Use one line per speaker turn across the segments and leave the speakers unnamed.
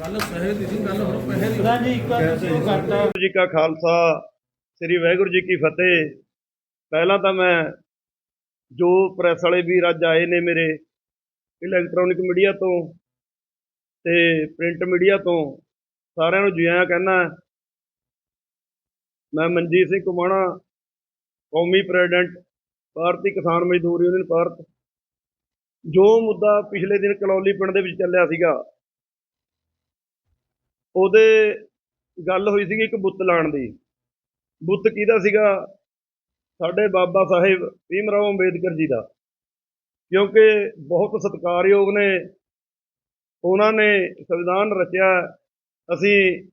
ਗੱਲ ਸਹਿਜ ਦੀ ਸੀ ਗੱਲ ਹੁਣ ਪੈਸੇ ਦੀ।
ਪ੍ਰਧਾਨ ਜੀ ਇੱਕ ਵਾਰ ਤੁਸੀਂ ਉਹ ਕਰਤਾ।
ਵਾਹਿਗੁਰੂ ਜੀ ਕਾ ਖਾਲਸਾ ਸ੍ਰੀ ਵਾਹਿਗੁਰੂ ਜੀ ਕੀ ਫਤਿਹ। ਪਹਿਲਾਂ ਤਾਂ ਮੈਂ ਜੋ ਪ੍ਰੈਸ ਵਾਲੇ ਵੀਰ ਅੱਜ ਆਏ ਨੇ ਮੇਰੇ ਇਲੈਕਟ੍ਰੋਨਿਕ ਮੀਡੀਆ ਤੋਂ ਤੇ ਪ੍ਰਿੰਟ ਮੀਡੀਆ ਤੋਂ ਸਾਰਿਆਂ ਨੂੰ ਜੀ ਆਇਆਂ ਕਹਿਣਾ ਮੈਂ ਮਨਜੀਤ ਸਿੰਘ ਕੁਮਾਣਾ ਕੌਮੀ ਪ੍ਰੈਜ਼ੀਡੈਂਟ ਭਾਰਤੀ ਕਿਸਾਨ ਮਜ਼ਦੂਰ ਯੂਨੀਅਨ ਭਾਰਤ। ਜੋ ਮੁੱਦਾ ਪਿਛਲੇ ਦਿਨ ਕਲੌਲੀ ਪਿੰਡ ਦੇ ਵਿੱਚ ਚੱਲਿਆ ਸੀਗਾ ਉਹਦੇ ਗੱਲ ਹੋਈ ਸੀਗੀ ਇੱਕ ਬੁੱਤ ਲਾਣ ਦੀ। ਬੁੱਤ ਕਿਹਦਾ ਸੀਗਾ? ਸਾਡੇ ਬਾਬਾ ਸਾਹਿਬ ਭੀਮ ਰਾਓ ਅੰਬੇਦਕਰ ਜੀ ਦਾ। ਕਿਉਂਕਿ ਬਹੁਤ ਸਤਿਕਾਰਯੋਗ ਨੇ। ਉਹਨਾਂ ਨੇ ਸੰਵਿਧਾਨ ਰਚਿਆ। ਅਸੀਂ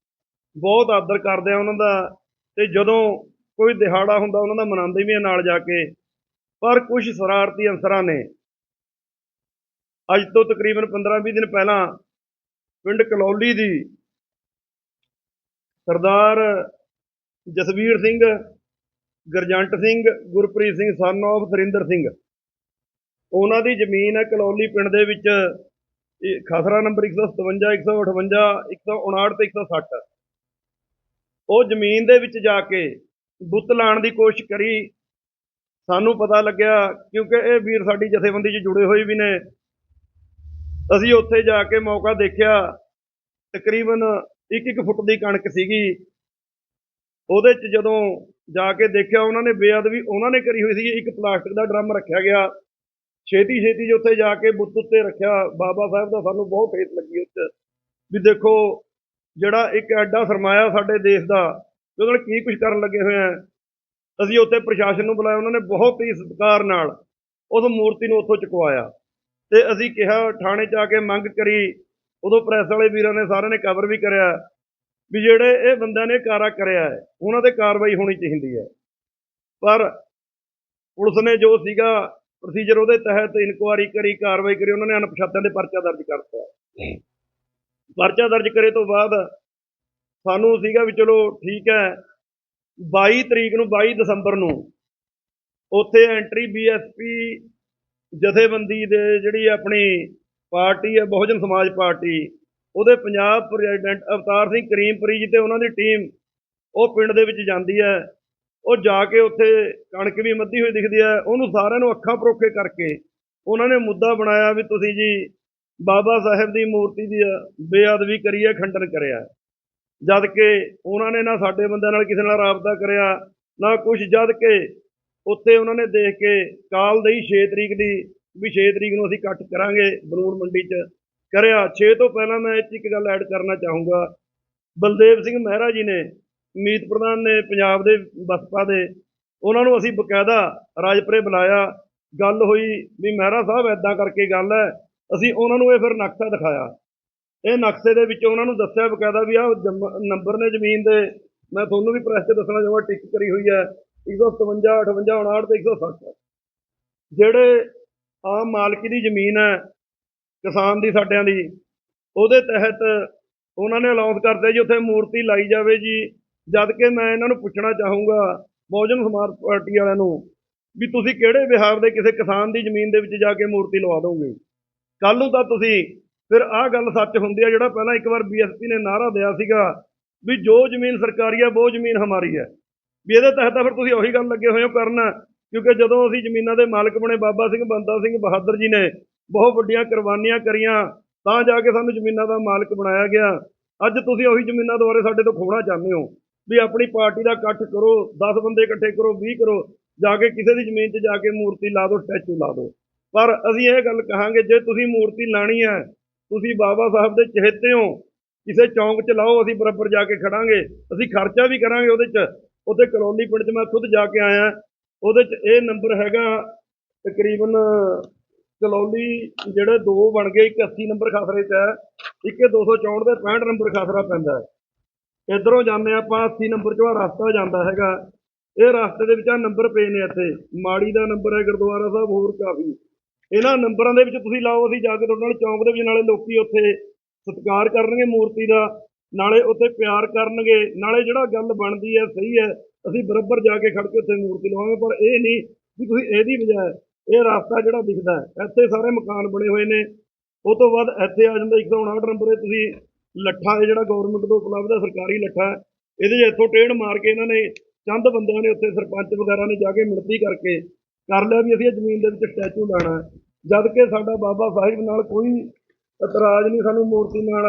ਬਹੁਤ ਆਦਰ ਕਰਦੇ ਆ ਉਹਨਾਂ ਦਾ। ਤੇ ਜਦੋਂ ਕੋਈ ਦਿਹਾੜਾ ਹੁੰਦਾ, ਉਹਨਾਂ ਦਾ ਮਨਾਉਂਦੇ ਵੀ ਆ ਨਾਲ ਜਾ ਕੇ। ਪਰ ਕੁਝ ਸ਼ਰਾਰਤੀ ਅਨਸਰਾਂ ਨੇ ਅੱਜ ਤੋਂ ਤਕਰੀਬਨ 15-20 ਦਿਨ ਪਹਿਲਾਂ ਪਿੰਡ ਕਲੌਲੀ ਦੀ ਸਰਦਾਰ ਜਸਵੀਰ ਸਿੰਘ, ਗਰਜੰਟ ਸਿੰਘ, ਗੁਰਪ੍ਰੀਤ ਸਿੰਘ ਸਨ of ਸਰਿੰਦਰ ਸਿੰਘ। ਉਹਨਾਂ ਦੀ ਜ਼ਮੀਨ ਹੈ ਕਲੌਲੀ ਪਿੰਡ ਦੇ ਵਿੱਚ ਖਸਰਾ ਨੰਬਰ 157 158 159 ਤੇ 160 ਉਹ ਜ਼ਮੀਨ ਦੇ ਵਿੱਚ ਜਾ ਕੇ ਬੁੱਤ ਲਾਣ ਦੀ ਕੋਸ਼ਿਸ਼ ਕਰੀ। ਸਾਨੂੰ ਪਤਾ ਲੱਗਿਆ, ਕਿਉਂਕਿ ਇਹ ਵੀਰ ਸਾਡੀ ਜਥੇਬੰਦੀ 'ਚ ਜੁੜੇ ਹੋਏ ਵੀ ਨੇ। ਅਸੀਂ ਉੱਥੇ ਜਾ ਕੇ ਮੌਕਾ ਦੇਖਿਆ। ਤਕਰੀਬਨ ਇੱਕ ਇੱਕ ਫੁੱਟ ਦੀ ਕਣਕ ਸੀਗੀ। ਉਹਦੇ 'ਚ ਜਦੋਂ ਜਾ ਕੇ ਦੇਖਿਆ, ਉਹਨਾਂ ਨੇ ਬੇਅਦਬੀ ਉਹਨਾਂ ਨੇ ਕਰੀ ਹੋਈ ਸੀ ਇੱਕ ਪਲਾਸਟਿਕ ਦਾ ਡਰਮ ਰੱਖਿਆ ਗਿਆ। ਛੇਤੀ ਛੇਤੀ ਜਿਹੇ ਉੱਥੇ ਜਾ ਕੇ ਬੁੱਤ ਉੱਤੇ ਰੱਖਿਆ। ਬਾਬਾ ਸਾਹਿਬ ਦਾ ਸਾਨੂੰ ਬਹੁਤ ਠੇਸ ਲੱਗੀ ਉਸ 'ਚ ਵੀ ਦੇਖੋ, ਜਿਹੜਾ ਇੱਕ ਐਡਾ ਸਰਮਾਇਆ ਸਾਡੇ ਦੇਸ਼ ਦਾ ਉਹਦੇ ਨਾਲ ਕੀ ਕੁਝ ਕਰਨ ਲੱਗੇ ਹੋਏ ਆ। ਅਸੀਂ ਉੱਥੇ ਪ੍ਰਸ਼ਾਸਨ ਨੂੰ ਬੁਲਾਇਆ, ਉਹਨਾਂ ਨੇ ਬਹੁਤ ਹੀ ਸਤਿਕਾਰ ਨਾਲ ਉਸ ਮੂਰਤੀ ਨੂੰ ਉੱਥੋਂ ਚੁਕਵਾਇਆ। ਤੇ ਅਸੀਂ ਕਿਹਾ, ਥਾਣੇ 'ਚ ਆ ਕੇ ਮੰਗ ਕਰੀ ਉਦੋਂ ਪ੍ਰੈਸ ਵਾਲੇ ਵੀਰਾਂ ਨੇ ਸਾਰਿਆਂ ਨੇ ਕਵਰ ਵੀ ਕਰਿਆ। ਵੀ ਜਿਹੜੇ ਇਹ ਬੰਦਿਆਂ ਨੇ ਕਾਰਾ ਕਰਿਆ ਹੈ ਉਹਨਾਂ ਤੇ ਕਾਰਵਾਈ ਹੋਣੀ ਚਾਹੀਦੀ ਹੈ। ਪਰ ਪੁਲਿਸ ਨੇ ਜੋ ਸੀਗਾ ਪ੍ਰੋਸੀਜਰ ਉਹਦੇ ਤਹਿਤ ਇਨਕੁਆਰੀ ਕਰੀ ਕਾਰਵਾਈ ਕਰੀ ਉਹਨਾਂ ਨੇ ਅਣਪਛਾਤਿਆਂ ਦੇ ਪਰਚਾ ਦਰਜ ਕਰਤਾ ਪਰਚਾ ਦਰਜ ਕਰੇ ਤੋਂ ਬਾਅਦ ਸਾਨੂੰ ਸੀਗਾ ਵੀ ਚਲੋ ਠੀਕ ਹੈ 22 ਤਰੀਕ ਨੂੰ 22 ਦਸੰਬਰ ਨੂੰ ਉੱਥੇ ਐਂਟਰੀ ਬੀਐਸਪੀ ਜਥੇਬੰਦੀ ਦੇ ਜਿਹੜੀ ਆਪਣੀ ਪਾਰਟੀ ਹੈ, ਬਹੁਜਨ ਸਮਾਜ ਪਾਰਟੀ। ਉਹਦੇ ਪੰਜਾਬ ਪ੍ਰੈਜ਼ੀਡੈਂਟ ਅਵਤਾਰ ਸਿੰਘ ਕਰੀਮਪੁਰੀ ਜੀ ਤੇ ਉਹਨਾਂ ਦੀ ਟੀਮ ਉਹ ਪਿੰਡ ਦੇ ਵਿੱਚ ਜਾਂਦੀ ਹੈ। ਉਹ ਜਾ ਕੇ ਉੱਥੇ ਕਣਕ ਵੀ ਮੱਧੀ ਹੋਈ ਦਿਖਦੀ ਹੈ। ਉਹਨੂੰ ਸਾਰਿਆਂ ਨੂੰ ਅੱਖਾਂ ਪਰੋਖੇ ਕਰਕੇ ਉਹਨਾਂ ਨੇ ਮੁੱਦਾ ਬਣਾਇਆ ਵੀ ਤੁਸੀਂ ਜੀ ਬਾਬਾ ਸਾਹਿਬ ਦੀ ਮੂਰਤੀ ਦੀ ਬੇਅਦਬੀ ਕਰੀ ਹੈ ਖੰਡਨ ਕਰਿਆ। ਜਦ ਕਿ ਉਹਨਾਂ ਨੇ ਨਾ ਸਾਡੇ ਬੰਦਿਆਂ ਨਾਲ ਕਿਸੇ ਨਾਲ ਰਾਬਤਾ ਕਰਿਆ, ਨਾ ਕੁਝ ਜਦ ਕਿ ਉੱਥੇ ਉਹਨਾਂ ਨੇ ਦੇਖ ਕੇ ਕਾਲ ਦੇਈ 6 ਤਰੀਕ ਦੀ ਵੀ 6 ਤਰੀਕ ਨੂੰ ਅਸੀਂ ਇਕੱਠ ਕਰਾਂਗੇ ਬਲੂਰ ਮੰਡੀ 'ਚ। ਕਰਿਆ 6 ਤੋਂ ਪਹਿਲਾਂ ਮੈਂ ਇਹ 'ਚ ਇੱਕ ਗੱਲ ਐਡ ਕਰਨਾ ਚਾਹੂੰਗਾ। ਬਲਦੇਵ ਸਿੰਘ ਮਹਿਰਾ ਜੀ ਨੇ, ਮੀਤ ਪ੍ਰਧਾਨ ਨੇ ਪੰਜਾਬ ਦੇ ਬਸਪਾ ਦੇ, ਉਹਨਾਂ ਨੂੰ ਅਸੀਂ ਬਕਾਇਦਾ ਰਾਜਪੁਰੇ ਬੁਲਾਇਆ। ਗੱਲ ਹੋਈ ਵੀ ਮਹਿਰਾ ਸਾਹਿਬ ਐਦਾਂ ਕਰਕੇ ਗੱਲ ਹੈ, ਅਸੀਂ ਉਹਨਾਂ ਨੂੰ ਇਹ ਫਿਰ ਨਕਸ਼ਾ ਦਿਖਾਇਆ। ਇਹ ਨਕਸ਼ੇ ਦੇ ਵਿੱਚ ਉਹਨਾਂ ਨੂੰ ਦੱਸਿਆ ਬਕਾਇਦਾ ਵੀ ਆਹ ਨੰਬਰ ਨੇ ਜ਼ਮੀਨ ਦੇ, ਮੈਂ ਤੁਹਾਨੂੰ ਵੀ ਪ੍ਰੈਸ 'ਤੇ ਦੱਸਣਾ ਚਾਹਾਂ ਟਿਕ ਕਰੀ ਹੋਈ ਹੈ। 157 58 59 ਤੇ 160 ਜਿਹੜੇ ਆਮ ਮਾਲਕੀ ਦੀ ਜ਼ਮੀਨ ਹੈ, ਕਿਸਾਨ ਦੀ ਸਾਡਿਆਂ ਦੀ। ਉਹਦੇ ਤਹਿਤ ਉਹਨਾਂ ਨੇ ਅਲਾਉਂਸ ਕਰਤੇ ਜੀ, ਉੱਥੇ ਮੂਰਤੀ ਲਾਈ ਜਾਵੇ ਜੀ। ਜਦ ਕਿ ਮੈਂ ਇਹਨਾਂ ਨੂੰ ਪੁੱਛਣਾ ਚਾਹੂੰਗਾ, ਬਹੁਜਨ ਸਮਾਜ ਪਾਰਟੀ ਵਾਲਿਆਂ ਨੂੰ, ਵੀ ਤੁਸੀਂ ਕਿਹੜੇ ਵਿਹਾਰ ਦੇ ਕਿਸੇ ਕਿਸਾਨ ਦੀ ਜ਼ਮੀਨ ਦੇ ਵਿੱਚ ਜਾ ਕੇ ਮੂਰਤੀ ਲਵਾ ਦੋਗੇ? ਕੱਲ ਨੂੰ ਤਾਂ ਤੁਸੀਂ, ਫਿਰ ਆਹ ਗੱਲ ਸੱਚ ਹੁੰਦੀ ਆ, ਜਿਹੜਾ ਪਹਿਲਾਂ ਇੱਕ ਵਾਰ ਬੀਐਸਪੀ ਨੇ ਨਾਰਾ ਦਿਆ ਸੀਗਾ, ਵੀ ਜੋ ਜ਼ਮੀਨ ਸਰਕਾਰੀ ਹੈ ਉਹ ਜ਼ਮੀਨ ਹਮਾਰੀ ਹੈ। ਵੀ ਇਹਦੇ ਤਹਿਤ ਤਾਂ ਫਿਰ ਤੁਸੀਂ ਉਹੀ ਗੱਲ ਲੱਗੇ ਹੋਏ ਹੋ ਕਰਨ ਕਿਉਂਕਿ ਜਦੋਂ ਅਸੀਂ ਜ਼ਮੀਨਾਂ ਦੇ ਮਾਲਕ ਬਣੇ, ਬਾਬਾ ਸਿੰਘ ਬੰਦਾ ਸਿੰਘ, ਬਹਾਦਰ ਜੀ ਨੇ ਬਹੁਤ ਵੱਡੀਆਂ ਕੁਰਬਾਨੀਆਂ ਕਰੀਆਂ, ਤਾਂ ਜਾ ਕੇ ਸਾਨੂੰ ਜ਼ਮੀਨਾਂ ਦਾ ਮਾਲਕ ਬਣਾਇਆ ਗਿਆ। ਅੱਜ ਤੁਸੀਂ ਉਹੀ ਜ਼ਮੀਨਾਂ ਦੁਆਰੇ ਸਾਡੇ ਤੋਂ ਖੋਣਾ ਚਾਹੁੰਦੇ ਹੋ ਵੀ ਆਪਣੀ ਪਾਰਟੀ ਦਾ ਇਕੱਠ ਕਰੋ 10 ਬੰਦੇ ਇਕੱਠੇ ਕਰੋ 20 ਕਰੋ, ਜਾ ਕੇ ਕਿਸੇ ਦੀ ਜ਼ਮੀਨ 'ਚ ਜਾ ਕੇ ਮੂਰਤੀ ਲਾ ਦਿਓ, ਸਟੈਚੂ ਲਾ ਦਿਓ। ਪਰ ਅਸੀਂ ਇਹ ਗੱਲ ਕਹਾਂਗੇ, ਜੇ ਤੁਸੀਂ ਮੂਰਤੀ ਲਾਣੀ ਹੈ, ਤੁਸੀਂ ਬਾਬਾ ਸਾਹਿਬ ਦੇ ਚਹੇਤੇ ਹੋ, ਕਿਸੇ ਚੌਂਕ 'ਚ ਲਾਓ, ਅਸੀਂ ਬਰਾਬਰ ਜਾ ਕੇ ਖੜਾਂਗੇ, ਅਸੀਂ ਖਰਚਾ ਵੀ ਕਰਾਂਗੇ ਉਹਦੇ 'ਚ। ਉੱਥੇ ਕਲੋਨੀ ਪਿੰਡ 'ਚ ਮੈਂ ਖੁਦ ਜਾ ਕੇ ਆਇਆ ਉਹਦੇ 'ਚ ਇਹ ਨੰਬਰ ਹੈਗਾ ਤਕਰੀਬਨ ਕਲੋਨੀ ਜਿਹੜੇ ਦੋ ਬਣ ਗਏ, ਇੱਕ 80 ਨੰਬਰ ਖਸਰੇ 'ਚ ਹੈ, ਇੱਕ ਇਹ 264 ਦੇ 65 ਨੰਬਰ ਖਸਰਾ ਪੈਂਦਾ ਹੈ। ਇਧਰੋਂ ਜਾਂਦੇ ਆਪਾਂ 80 ਨੰਬਰ 'ਚੋਂ ਰਸਤਾ ਜਾਂਦਾ ਹੈਗਾ। ਇਹ ਰਸਤੇ ਦੇ ਵਿੱਚ ਆ ਨੰਬਰ ਪਏ ਨੇ ਇੱਥੇ। ਮਾੜੀ ਦਾ ਨੰਬਰ ਹੈ ਗੁਰਦੁਆਰਾ ਸਾਹਿਬ, ਹੋਰ ਕਾਫੀ। ਇਹਨਾਂ ਨੰਬਰਾਂ ਦੇ ਵਿੱਚ ਤੁਸੀਂ ਲਾਓ, ਅਸੀਂ ਜਾ ਕੇ ਤੁਹਾਡੇ ਨਾਲ ਚੌਂਕ ਦੇ ਵਿੱਚ ਨਾਲੇ ਲੋਕੀ ਉੱਥੇ ਸਤਿਕਾਰ ਕਰਨਗੇ ਮੂਰਤੀ ਦਾ, ਨਾਲੇ ਉੱਥੇ ਪਿਆਰ ਕਰਨਗੇ। ਨਾਲੇ ਜਿਹੜਾ ਗੱਲ ਬਣਦੀ ਹੈ, ਸਹੀ ਹੈ ਅਸੀਂ ਬਰਾਬਰ ਜਾ ਕੇ ਖੜ ਕੇ ਉੱਥੇ ਮੂਰਤੀ ਲਵਾਵਾਂਗੇ ਪਰ ਇਹ ਨਹੀਂ ਵੀ ਤੁਸੀਂ ਇਹਦੀ ਬਜਾਏ ਇਹ ਰਸਤਾ ਜਿਹੜਾ ਦਿਖਦਾ ਇੱਥੇ ਸਾਰੇ ਮਕਾਨ ਬਣੇ ਹੋਏ ਨੇ। ਉਹ ਤੋਂ ਬਾਅਦ ਇੱਥੇ ਆ ਜਾਂਦਾ 159 ਨੰਬਰ 'ਤੇ ਤੁਸੀਂ ਲੱਠਾ ਹੈ ਜਿਹੜਾ ਗਵਰਨਮੈਂਟ ਤੋਂ ਉਪਲਬਧ ਹੈ, ਸਰਕਾਰੀ ਲੱਠਾ ਇਹਦੇ 'ਚ ਇੱਥੋਂ ਟੇਢ ਮਾਰ ਕੇ ਇਹਨਾਂ ਨੇ ਚੰਦ ਬੰਦਿਆਂ ਨੇ ਉੱਥੇ ਸਰਪੰਚ ਵਗੈਰਾ ਨੇ ਜਾ ਕੇ ਮਿਲਤੀ ਕਰਕੇ ਕਰ ਲਿਆ ਵੀ ਅਸੀਂ ਇਹ ਜ਼ਮੀਨ ਦੇ ਵਿੱਚ ਸਟੈਚੂ ਲਾਣਾ ਹੈ। ਜਦ ਕਿ ਸਾਡਾ ਬਾਬਾ ਸਾਹਿਬ ਨਾਲ ਕੋਈ ਇਤਰਾਜ਼ ਨਹੀਂ ਸਾਨੂੰ ਮੂਰਤੀ ਨਾਲ,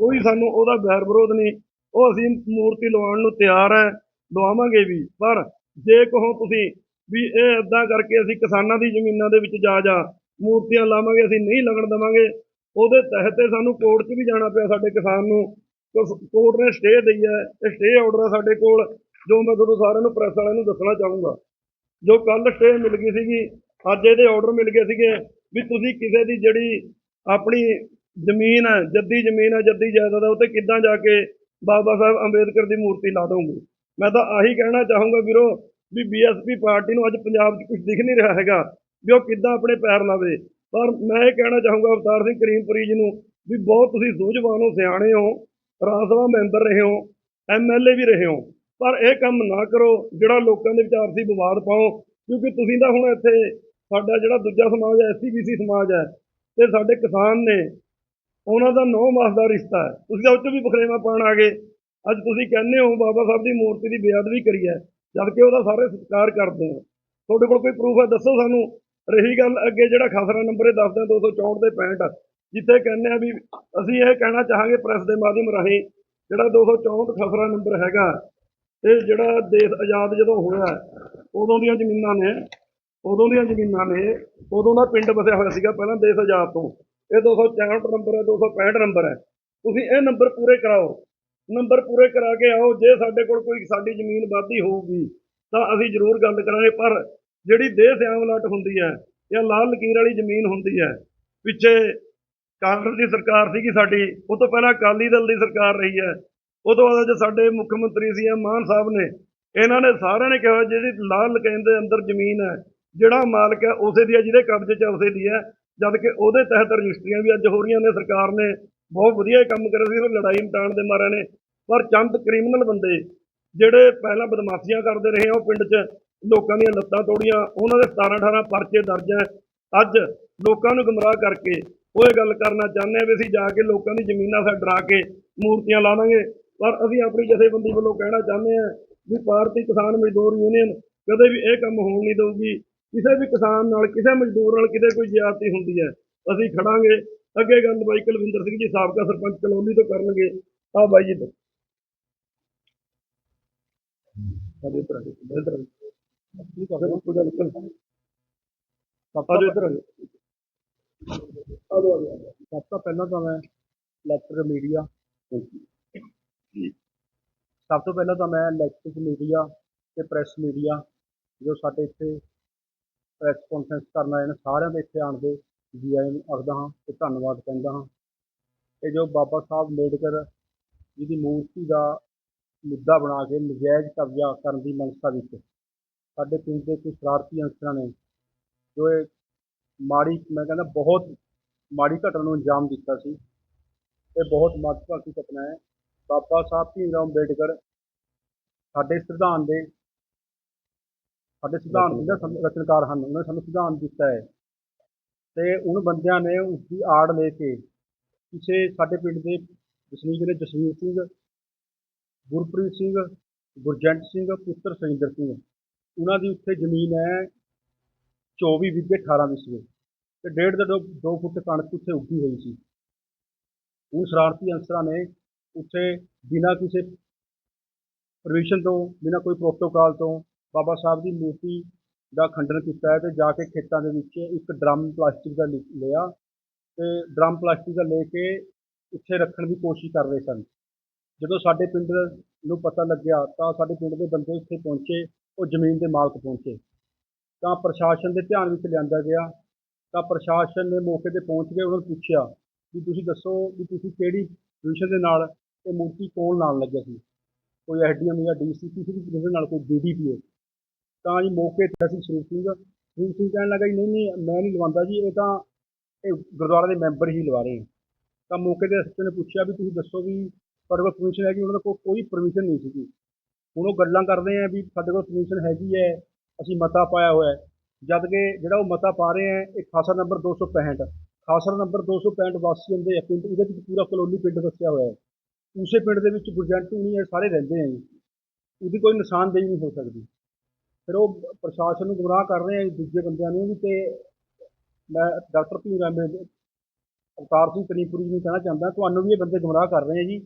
ਕੋਈ ਸਾਨੂੰ ਉਹਦਾ ਵੈਰ ਵਿਰੋਧ ਨਹੀਂ। ਉਹ ਅਸੀਂ ਮੂਰਤੀ ਲਵਾਉਣ ਨੂੰ ਤਿਆਰ ਹੈ। ਦਵਾਵਾਂਗੇ ਵੀ। ਪਰ ਜੇ ਕਹੋ ਤੁਸੀਂ ਵੀ ਇਹ ਇਦਾਂ ਕਰਕੇ ਅਸੀਂ ਕਿਸਾਨਾਂ ਦੀ ਜ਼ਮੀਨਾਂ ਦੇ ਵਿੱਚ ਜਾ ਜਾ ਮੂਰਤੀਆਂ ਲਾਵਾਂਗੇ, ਅਸੀਂ ਨਹੀਂ ਲੱਗਣ ਦੇਵਾਂਗੇ, ਉਹਦੇ ਤਹਿਤ ਤੇ ਸਾਨੂੰ ਕੋਰਟ 'ਚ ਵੀ ਜਾਣਾ ਪਿਆ ਸਾਡੇ ਕਿਸਾਨ ਨੂੰ। ਕੋਰਟ ਨੇ ਸਟੇ ਦਈ ਹੈ, ਇਹ ਸਟੇ ਆਰਡਰ ਹੈ ਸਾਡੇ ਕੋਲ, ਜੋ ਮੈਂ ਤੁਹਾਨੂੰ ਸਾਰਿਆਂ ਨੂੰ ਪ੍ਰੈਸ ਵਾਲਿਆਂ ਨੂੰ ਦੱਸਣਾ ਚਾਹੂੰਗਾ। ਜੋ ਕੱਲ ਸਟੇ ਮਿਲ ਗਈ ਸੀਗੀ, ਅੱਜ ਇਹਦੇ ਆਰਡਰ ਮਿਲ ਗਏ ਸੀਗੇ ਵੀ ਤੁਸੀਂ ਕਿਸੇ ਦੀ ਜਿਹੜੀ ਆਪਣੀ ਜ਼ਮੀਨ ਹੈ, ਜੱਦੀ ਜ਼ਮੀਨ ਹੈ, ਜੱਦੀ ਜਾਇਦਾਦ ਹੈ ਉੱਤੇ ਕਿੱਦਾਂ ਜਾ ਕੇ ਬਾਬਾ ਸਾਹਿਬ ਅੰਬੇਦਕਰ ਦੀ ਮੂਰਤੀ ਲਾ ਦੋਗੇ? ਮੈਂ ਤਾਂ ਆਹੀ ਕਹਿਣਾ ਚਾਹੂੰਗਾ ਵੀਰੋ ਵੀ ਬੀਐਸਪੀ ਪਾਰਟੀ ਨੂੰ ਅੱਜ ਪੰਜਾਬ 'ਚ ਕੁਝ ਦਿਖ ਨਹੀਂ ਰਿਹਾ ਹੈਗਾ ਵੀ ਉਹ ਕਿੱਦਾਂ ਆਪਣੇ ਪੈਰ ਲਾਵੇ। ਪਰ ਮੈਂ ਇਹ ਕਹਿਣਾ ਚਾਹੂੰਗਾ ਅਵਤਾਰ ਸਿੰਘ ਕਰੀਮਪੁਰੀ ਜੀ ਨੂੰ ਵੀ ਬਹੁਤ ਤੁਸੀਂ ਸੂਝਵਾਨ ਹੋ, ਸਿਆਣੇ ਹੋ, ਰਾਜ ਸਭਾ ਮੈਂਬਰ ਰਹੇ ਹੋ ਐਮਐਲਏ ਵੀ ਰਹੇ ਹੋ, ਪਰ ਇਹ ਕੰਮ ਨਾ ਕਰੋ, ਜਿਹੜਾ ਲੋਕਾਂ ਦੇ ਵਿਚਾਰ ਸੀ ਵਿਵਾਦ ਪਾਓ, ਕਿਉਂਕਿ ਤੁਸੀਂ ਤਾਂ ਹੁਣ ਇੱਥੇ ਸਾਡਾ ਜਿਹੜਾ ਦੂਜਾ ਸਮਾਜ ਹੈ ਐਸਸੀਬੀਸੀ ਸਮਾਜ ਹੈ, ਤੇ ਸਾਡੇ ਕਿਸਾਨ ਨੇ, ਉਹਨਾਂ ਦਾ ਨੌ ਮਾਸ ਦਾ ਰਿਸ਼ਤਾ ਹੈ, ਤੁਸੀਂ ਤਾਂ ਉਹ 'ਚ ਵੀ ਬਖਰੇਵਾ ਪਾਉਣ ਆ ਗਏ। ਅੱਜ ਤੁਸੀਂ ਕਹਿੰਦੇ ਹੋ ਬਾਬਾ ਸਾਹਿਬ ਦੀ ਮੂਰਤੀ ਦੀ ਬੇਅਦਬੀ ਕਰੀ ਹੈ ਜਦ ਕਿ ਉਹਦਾ ਸਾਰੇ ਸਤਿਕਾਰ ਕਰਦੇ ਆ ਤੁਹਾਡੇ ਕੋਲ ਕੋਈ ਪ੍ਰੂਫ ਹੈ? ਦੱਸੋ ਸਾਨੂੰ। ਰਹੀ ਗੱਲ ਅੱਗੇ ਜਿਹੜਾ ਖਸਰਾ ਨੰਬਰ ਇਹ ਦੱਸਦੇ 264 ਦੇ 65 ਜਿੱਥੇ ਕਹਿੰਦੇ ਆ ਵੀ ਅਸੀਂ ਇਹ ਕਹਿਣਾ ਚਾਹਾਂਗੇ ਪ੍ਰੈਸ ਦੇ ਮਾਧਿਅਮ ਰਾਹੀਂ, ਜਿਹੜਾ 264 ਖਸਰਾ ਨੰਬਰ ਹੈਗਾ ਇਹ ਜਿਹੜਾ ਦੇਸ਼ ਆਜ਼ਾਦ ਜਦੋਂ ਹੋਇਆ, ਉਦੋਂ ਦੀਆਂ ਜ਼ਮੀਨਾਂ ਨੇ, ਉਦੋਂ ਦੀਆਂ ਜ਼ਮੀਨਾਂ ਨੇ, ਉਦੋਂ ਦਾ ਪਿੰਡ ਵਸਿਆ ਹੋਇਆ ਸੀਗਾ ਪਹਿਲਾਂ ਦੇਸ਼ ਆਜ਼ਾਦ ਤੋਂ। ਇਹ 264 ਨੰਬਰ ਹੈ 265 ਨੰਬਰ ਹੈ। ਤੁਸੀਂ ਇਹ ਨੰਬਰ ਪੂਰੇ ਕਰਾਓ। ਨੰਬਰ ਪੂਰੇ ਕਰਾ ਕੇ ਆਓ। ਜੇ ਸਾਡੇ ਕੋਲ ਕੋਈ ਸਾਡੀ ਜ਼ਮੀਨ ਵਾਧੀ ਹੋਊਗੀ, ਤਾਂ ਅਸੀਂ ਜ਼ਰੂਰ ਗੱਲ ਕਰਾਂਗੇ। ਪਰ ਜਿਹੜੀ ਦੇਹ ਸਿਆਮਲਾਟ ਹੁੰਦੀ ਹੈ ਜਾਂ ਲਾਲ ਲਕੀਰ ਵਾਲੀ ਜ਼ਮੀਨ ਹੁੰਦੀ ਹੈ, ਪਿੱਛੇ ਕਾਂਗਰਸ ਦੀ ਸਰਕਾਰ ਸੀਗੀ ਸਾਡੀ, ਉਹ ਤੋਂ ਪਹਿਲਾਂ ਅਕਾਲੀ ਦਲ ਦੀ ਸਰਕਾਰ ਰਹੀ ਹੈ। ਉਹ ਤੋਂ ਬਾਅਦ ਜੋ ਸਾਡੇ ਮੁੱਖ ਮੰਤਰੀ ਸੀ ਮਾਨ ਸਾਹਿਬ ਨੇ। ਇਹਨਾਂ ਨੇ ਸਾਰਿਆਂ ਨੇ ਕਿਹਾ ਜਿਹੜੀ ਲਾਲ ਲਕੀਰ ਦੇ ਅੰਦਰ ਜ਼ਮੀਨ ਹੈ, ਜਿਹੜਾ ਮਾਲਕ ਹੈ, ਉਸੇ ਦੀ ਹੈ, ਜਿਹਦੇ ਕਬਜ਼ੇ 'ਚ ਉਸੇ ਦੀ ਹੈ। ਜਦ ਕਿ ਉਹਦੇ ਤਹਿਤ ਰਜਿਸਟਰੀਆਂ ਵੀ ਅੱਜ ਹੋ ਰਹੀਆਂ ਨੇ, ਸਰਕਾਰ ਨੇ ਬਹੁਤ ਵਧੀਆ ਇਹ ਕੰਮ ਕਰਿਆ ਸੀ, ਉਹ ਲੜਾਈ ਮਟਾਉਣ ਦੇ ਮਾਰਿਆਂ ਨੇ। ਪਰ ਚੰਦ ਕ੍ਰਿਮੀਨਲ ਬੰਦੇ, ਜਿਹੜੇ ਪਹਿਲਾਂ ਬਦਮਾਸ਼ੀਆਂ ਕਰਦੇ ਰਹੇ ਆ ਉਹ ਪਿੰਡ 'ਚ, ਲੋਕਾਂ ਦੀਆਂ ਲੱਤਾਂ ਤੋੜੀਆਂ, ਉਹਨਾਂ ਦੇ 17 18 ਪਰਚੇ ਦਰਜ ਹੈ ਅੱਜ ਲੋਕਾਂ ਨੂੰ ਗੁੰਮਰਾਹ ਕਰਕੇ ਉਹ ਇਹ ਗੱਲ ਕਰਨਾ ਚਾਹੁੰਦੇ ਆ ਵੀ ਅਸੀਂ ਜਾ ਕੇ ਲੋਕਾਂ ਦੀ ਜ਼ਮੀਨਾਂ ਸਾ ਡਰਾ ਕੇ ਮੂਰਤੀਆਂ ਲਾ ਲਾਵਾਂਗੇ ਪਰ ਅਸੀਂ ਆਪਣੀ ਜਥੇਬੰਦੀ ਵੱਲੋਂ ਕਹਿਣਾ ਚਾਹੁੰਦੇ ਆ ਵੀ ਭਾਰਤੀ ਕਿਸਾਨ ਮਜ਼ਦੂਰ ਯੂਨੀਅਨ ਕਦੇ ਵੀ ਇਹ ਕੰਮ ਹੋਣ ਨਹੀਂ ਦਊਗੀ। ਕਿਸੇ ਵੀ ਕਿਸਾਨ ਨਾਲ, ਕਿਸੇ ਮਜ਼ਦੂਰ ਨਾਲ ਕਿਤੇ ਕੋਈ ਜ਼ਿਆਦਤੀ ਹੁੰਦੀ ਹੈ, ਅਸੀਂ ਖੜਾਂਗੇ। ਅੱਗੇ ਗੱਲ ਬਾਈ ਕੁਲਵਿੰਦਰ ਸਿੰਘ ਜੀ ਸਾਬਕਾ ਸਰਪੰਚ ਕਲੋਨੀ ਤੋਂ ਕਰਨਗੇ। ਆ ਬਾਈ ਜੀ ਤੋਂ। ਸਾਡੇ ਇੱਧਰ ਆ ਜਾਓ, ਇੱਧਰ ਆ ਜਾਓ। ਠੀਕ ਆ ਫਿਰ ਕੋਈ ਗੱਲ ਨਹੀਂ। ਆ ਜਾਓ ਇੱਧਰ ਆ ਜਾਓ। ਆ ਜਾਓ, ਆ ਜਾਓ, ਆ ਜਾਓ।
ਸਭ ਤੋਂ ਪਹਿਲਾਂ ਤਾਂ ਮੈਂ ਇਲੈਕਟ੍ਰਿਕ ਮੀਡੀਆ। ਸਭ ਤੋਂ ਪਹਿਲਾਂ ਤਾਂ ਮੈਂ ਇਲੈਕਟ੍ਰਿਕ ਮੀਡੀਆ ਤੇ ਪ੍ਰੈਸ ਮੀਡੀਆ ਜੋ ਸਾਡੇ ਇੱਥੇ ਪ੍ਰੈਸ ਕਾਨਫਰੰਸ ਕਰਨ ਆਏ ਨੇ ਸਾਰਿਆਂ ਦੇ ਇੱਥੇ ਆਉਣ ਦੇ। ਜੀ ਆਇਆਂ ਨੂੰ ਆਖਦਾ ਹਾਂ ਤੇ ਧੰਨਵਾਦ ਕਹਿੰਦਾ ਹਾਂ। ਤੇ ਜੋ ਬਾਬਾ ਸਾਹਿਬ ਅੰਬੇਡਕਰ ਜੀ ਦੀ ਮੂਰਤੀ ਦਾ ਮੁੱਦਾ ਬਣਾ ਕੇ ਨਜਾਇਜ਼ ਕਬਜ਼ਾ ਕਰਨ ਦੀ ਮਨਸ਼ਾ ਵਿੱਚ ਸਾਡੇ ਪਿੰਡ ਦੇ ਕੁਝ ਸ਼ਰਾਰਤੀ ਅਨਸਰਾਂ ਨੇ ਜੋ ਇਹ ਮਾੜੀ, ਮੈਂ ਕਹਿੰਦਾ ਬਹੁਤ ਮਾੜੀ ਘਟਨਾ ਨੂੰ ਅੰਜਾਮ ਦਿੱਤਾ ਸੀ। ਇਹ ਬਹੁਤ ਮਹੱਤਵਪੂਰਨ ਘਟਨਾ ਹੈ। ਬਾਬਾ ਸਾਹਿਬ ਭੀਮ ਰਾਓ ਅੰਬੇਡਕਰ ਸਾਡੇ ਸੰਵਿਧਾਨ ਦੇ, ਸਾਡੇ ਸੰਵਿਧਾਨ ਦੇ ਰਚਨਕਾਰ ਹਨ। ਉਹਨਾਂ ਨੇ ਸਾਨੂੰ ਸੰਵਿਧਾਨ ਦਿੱਤਾ ਹੈ। ਤੇ ਉਹਨਾਂ ਬੰਦਿਆਂ ਨੇ ਉਸ ਦੀ ਆੜ ਲੈ ਕੇ ਕਿਸੇ ਸਾਡੇ ਪਿੰਡ ਦੇ ਵਸਨੀਕ ਨੇ ਜਸਵੀਰ ਸਿੰਘ, ਗੁਰਪ੍ਰੀਤ ਸਿੰਘ, ਗੁਰਜੰਟ ਸਿੰਘ, ਪੁੱਤਰ ਸੁਰਿੰਦਰ ਸਿੰਘ, ਉਹਨਾਂ ਦੀ ਉੱਥੇ ਜ਼ਮੀਨ ਹੈ 24 ਵਿਗੇ 18 ਵਿਸਵੇ ਤੇ ਡੇਢ ਦੇ ਦੋ ਦੋ ਫੁੱਟ ਕਣਕ ਉੱਥੇ ਉੱਗੀ ਹੋਈ ਸੀ। ਉਹ ਸ਼ਰਾਰਤੀ ਅਨਸਰਾਂ ਨੇ ਉੱਥੇ ਬਿਨਾਂ ਕਿਸੇ ਪਰਮਿਸ਼ਨ ਤੋਂ, ਬਿਨਾਂ ਕੋਈ ਪ੍ਰੋਟੋਕਾਲ ਤੋਂ ਬਾਬਾ ਸਾਹਿਬ ਦੀ ਮੂਰਤੀ ਦਾ ਖੰਡਨ ਕੀਤਾ ਹੈ ਤੇ ਜਾ ਕੇ ਖੇਤਾਂ ਦੇ ਵਿੱਚ ਇੱਕ ਡਰਮ ਪਲਾਸਟਿਕ ਦਾ ਲਿ- ਲਿਆ ਤੇ ਡਰਮ ਪਲਾਸਟਿਕ ਦਾ ਲੈ ਕੇ ਉੱਥੇ ਰੱਖਣ ਦੀ ਕੋਸ਼ਿਸ਼ ਕਰ ਰਹੇ ਸਨ। ਜਦੋਂ ਸਾਡੇ ਪਿੰਡ ਨੂੰ ਪਤਾ ਲੱਗਿਆ ਤਾਂ ਸਾਡੇ ਪਿੰਡ ਦੇ ਬੰਦੇ ਉੱਥੇ ਪਹੁੰਚੇ, ਉਹ ਜ਼ਮੀਨ ਦੇ ਮਾਲਕ ਪਹੁੰਚੇ। ਤਾਂ ਪ੍ਰਸ਼ਾਸਨ ਦੇ ਧਿਆਨ ਵਿੱਚ ਲਿਆਂਦਾ ਗਿਆ, ਤਾਂ ਪ੍ਰਸ਼ਾਸਨ ਨੇ ਮੌਕੇ ਤੇ ਪਹੁੰਚ ਕੇ ਉਹਨਾਂ ਨੂੰ ਪੁੱਛਿਆ ਵੀ ਤੁਸੀਂ ਦੱਸੋ ਵੀ ਤੁਸੀਂ ਕਿਹੜੀ ਪੋਜੀਸ਼ਨ ਦੇ ਨਾਲ ਇਹ ਮੂਰਤੀ ਕੌਣ ਨਾਲ ਲੱਗਿਆ ਸੀ? ਕੋਈ ਐਸਡੀਐਮ ਜਾਂ ਡੀਸੀ ਕਿਸੇ ਵੀ ਪੋਜੀਸ਼ਨ ਨਾਲ ਕੋਈ ਡੀਡੀਪੀਓ ਤਾਂ ਜੀ ਮੌਕੇ ਤੇ ਅਸੀਂ ਸਰੂਪ ਸਿੰਘ ਸਰੂਪ ਸਿੰਘ ਕਹਿਣ ਲੱਗਾ ਜੀ, ਨਹੀਂ ਨਹੀਂ, ਮੈਂ ਨਹੀਂ ਲਵਾਉਂਦਾ ਜੀ, ਇਹ ਤਾਂ ਇਹ ਗੁਰਦੁਆਰਾ ਦੇ ਮੈਂਬਰ ਹੀ ਲਵਾ ਰਹੇ ਹੈ ਤਾਂ ਮੌਕੇ ਤੇ ਅਸੀਂ ਨੇ ਪੁੱਛਿਆ ਵੀ ਤੁਸੀਂ ਦੱਸੋ ਵੀ ਤੁਹਾਡੇ ਕੋਲ ਪਰਮਿਸ਼ਨ ਹੈਗੀ, ਉਹਨਾਂ ਕੋਲ ਕੋਈ ਪਰਮਿਸ਼ਨ ਨਹੀਂ ਸੀਗੀ। ਹੁਣ ਉਹ ਗੱਲਾਂ ਕਰਦੇ ਆ ਵੀ ਸਾਡੇ ਕੋਲ ਪਰਮਿਸ਼ਨ ਹੈਗੀ ਹੈ, ਅਸੀਂ ਮਤਾ ਪਾਇਆ ਹੋਇਆ ਹੈ। ਜਦ ਕਿ ਜਿਹੜਾ ਉਹ ਮਤਾ ਪਾ ਰਹੇ ਹੈ ਇਹ ਖਾਸਾ ਨੰਬਰ 265 ਖਾਸਾ ਨੰਬਰ 265 ਵਾਸੀ ਹੁੰਦੇ ਆ ਪਿੰਡ ਉਹਦੇ ਵਿੱਚ ਪੂਰਾ ਕਲੋਨੀ ਪਿੰਡ ਦੱਸਿਆ ਹੋਇਆ ਹੈ। ਉਸੇ ਪਿੰਡ ਦੇ ਵਿੱਚ ਗੁਰਜੰਟ ਨਹੀਂ ਇਹ ਸਾਰੇ ਰਹਿੰਦੇ ਆ ਜੀ। ਉਹਦੀ ਕੋਈ ਨਿਸ਼ਾਨਦੇਹੀ ਨਹੀਂ ਹੋ ਸਕਦੀ। ਫਿਰ ਉਹ ਪ੍ਰਸ਼ਾਸਨ ਨੂੰ ਗੁੰਮਰਾਹ ਕਰ ਰਹੇ ਆ ਦੂਜੇ ਬੰਦਿਆਂ ਨੂੰ ਵੀ ਤੇ ਮੈਂ ਡਾਕਟਰ ਭੀਮ ਰਾਮ ਅਵਤਾਰ ਸਿੰਘ ਕਨੀਪੁਰੀ ਨੂੰ ਕਹਿਣਾ ਚਾਹੁੰਦਾ, ਤੁਹਾਨੂੰ ਵੀ ਇਹ ਬੰਦੇ ਗੁੰਮਰਾਹ ਕਰ ਰਹੇ ਆ ਜੀ।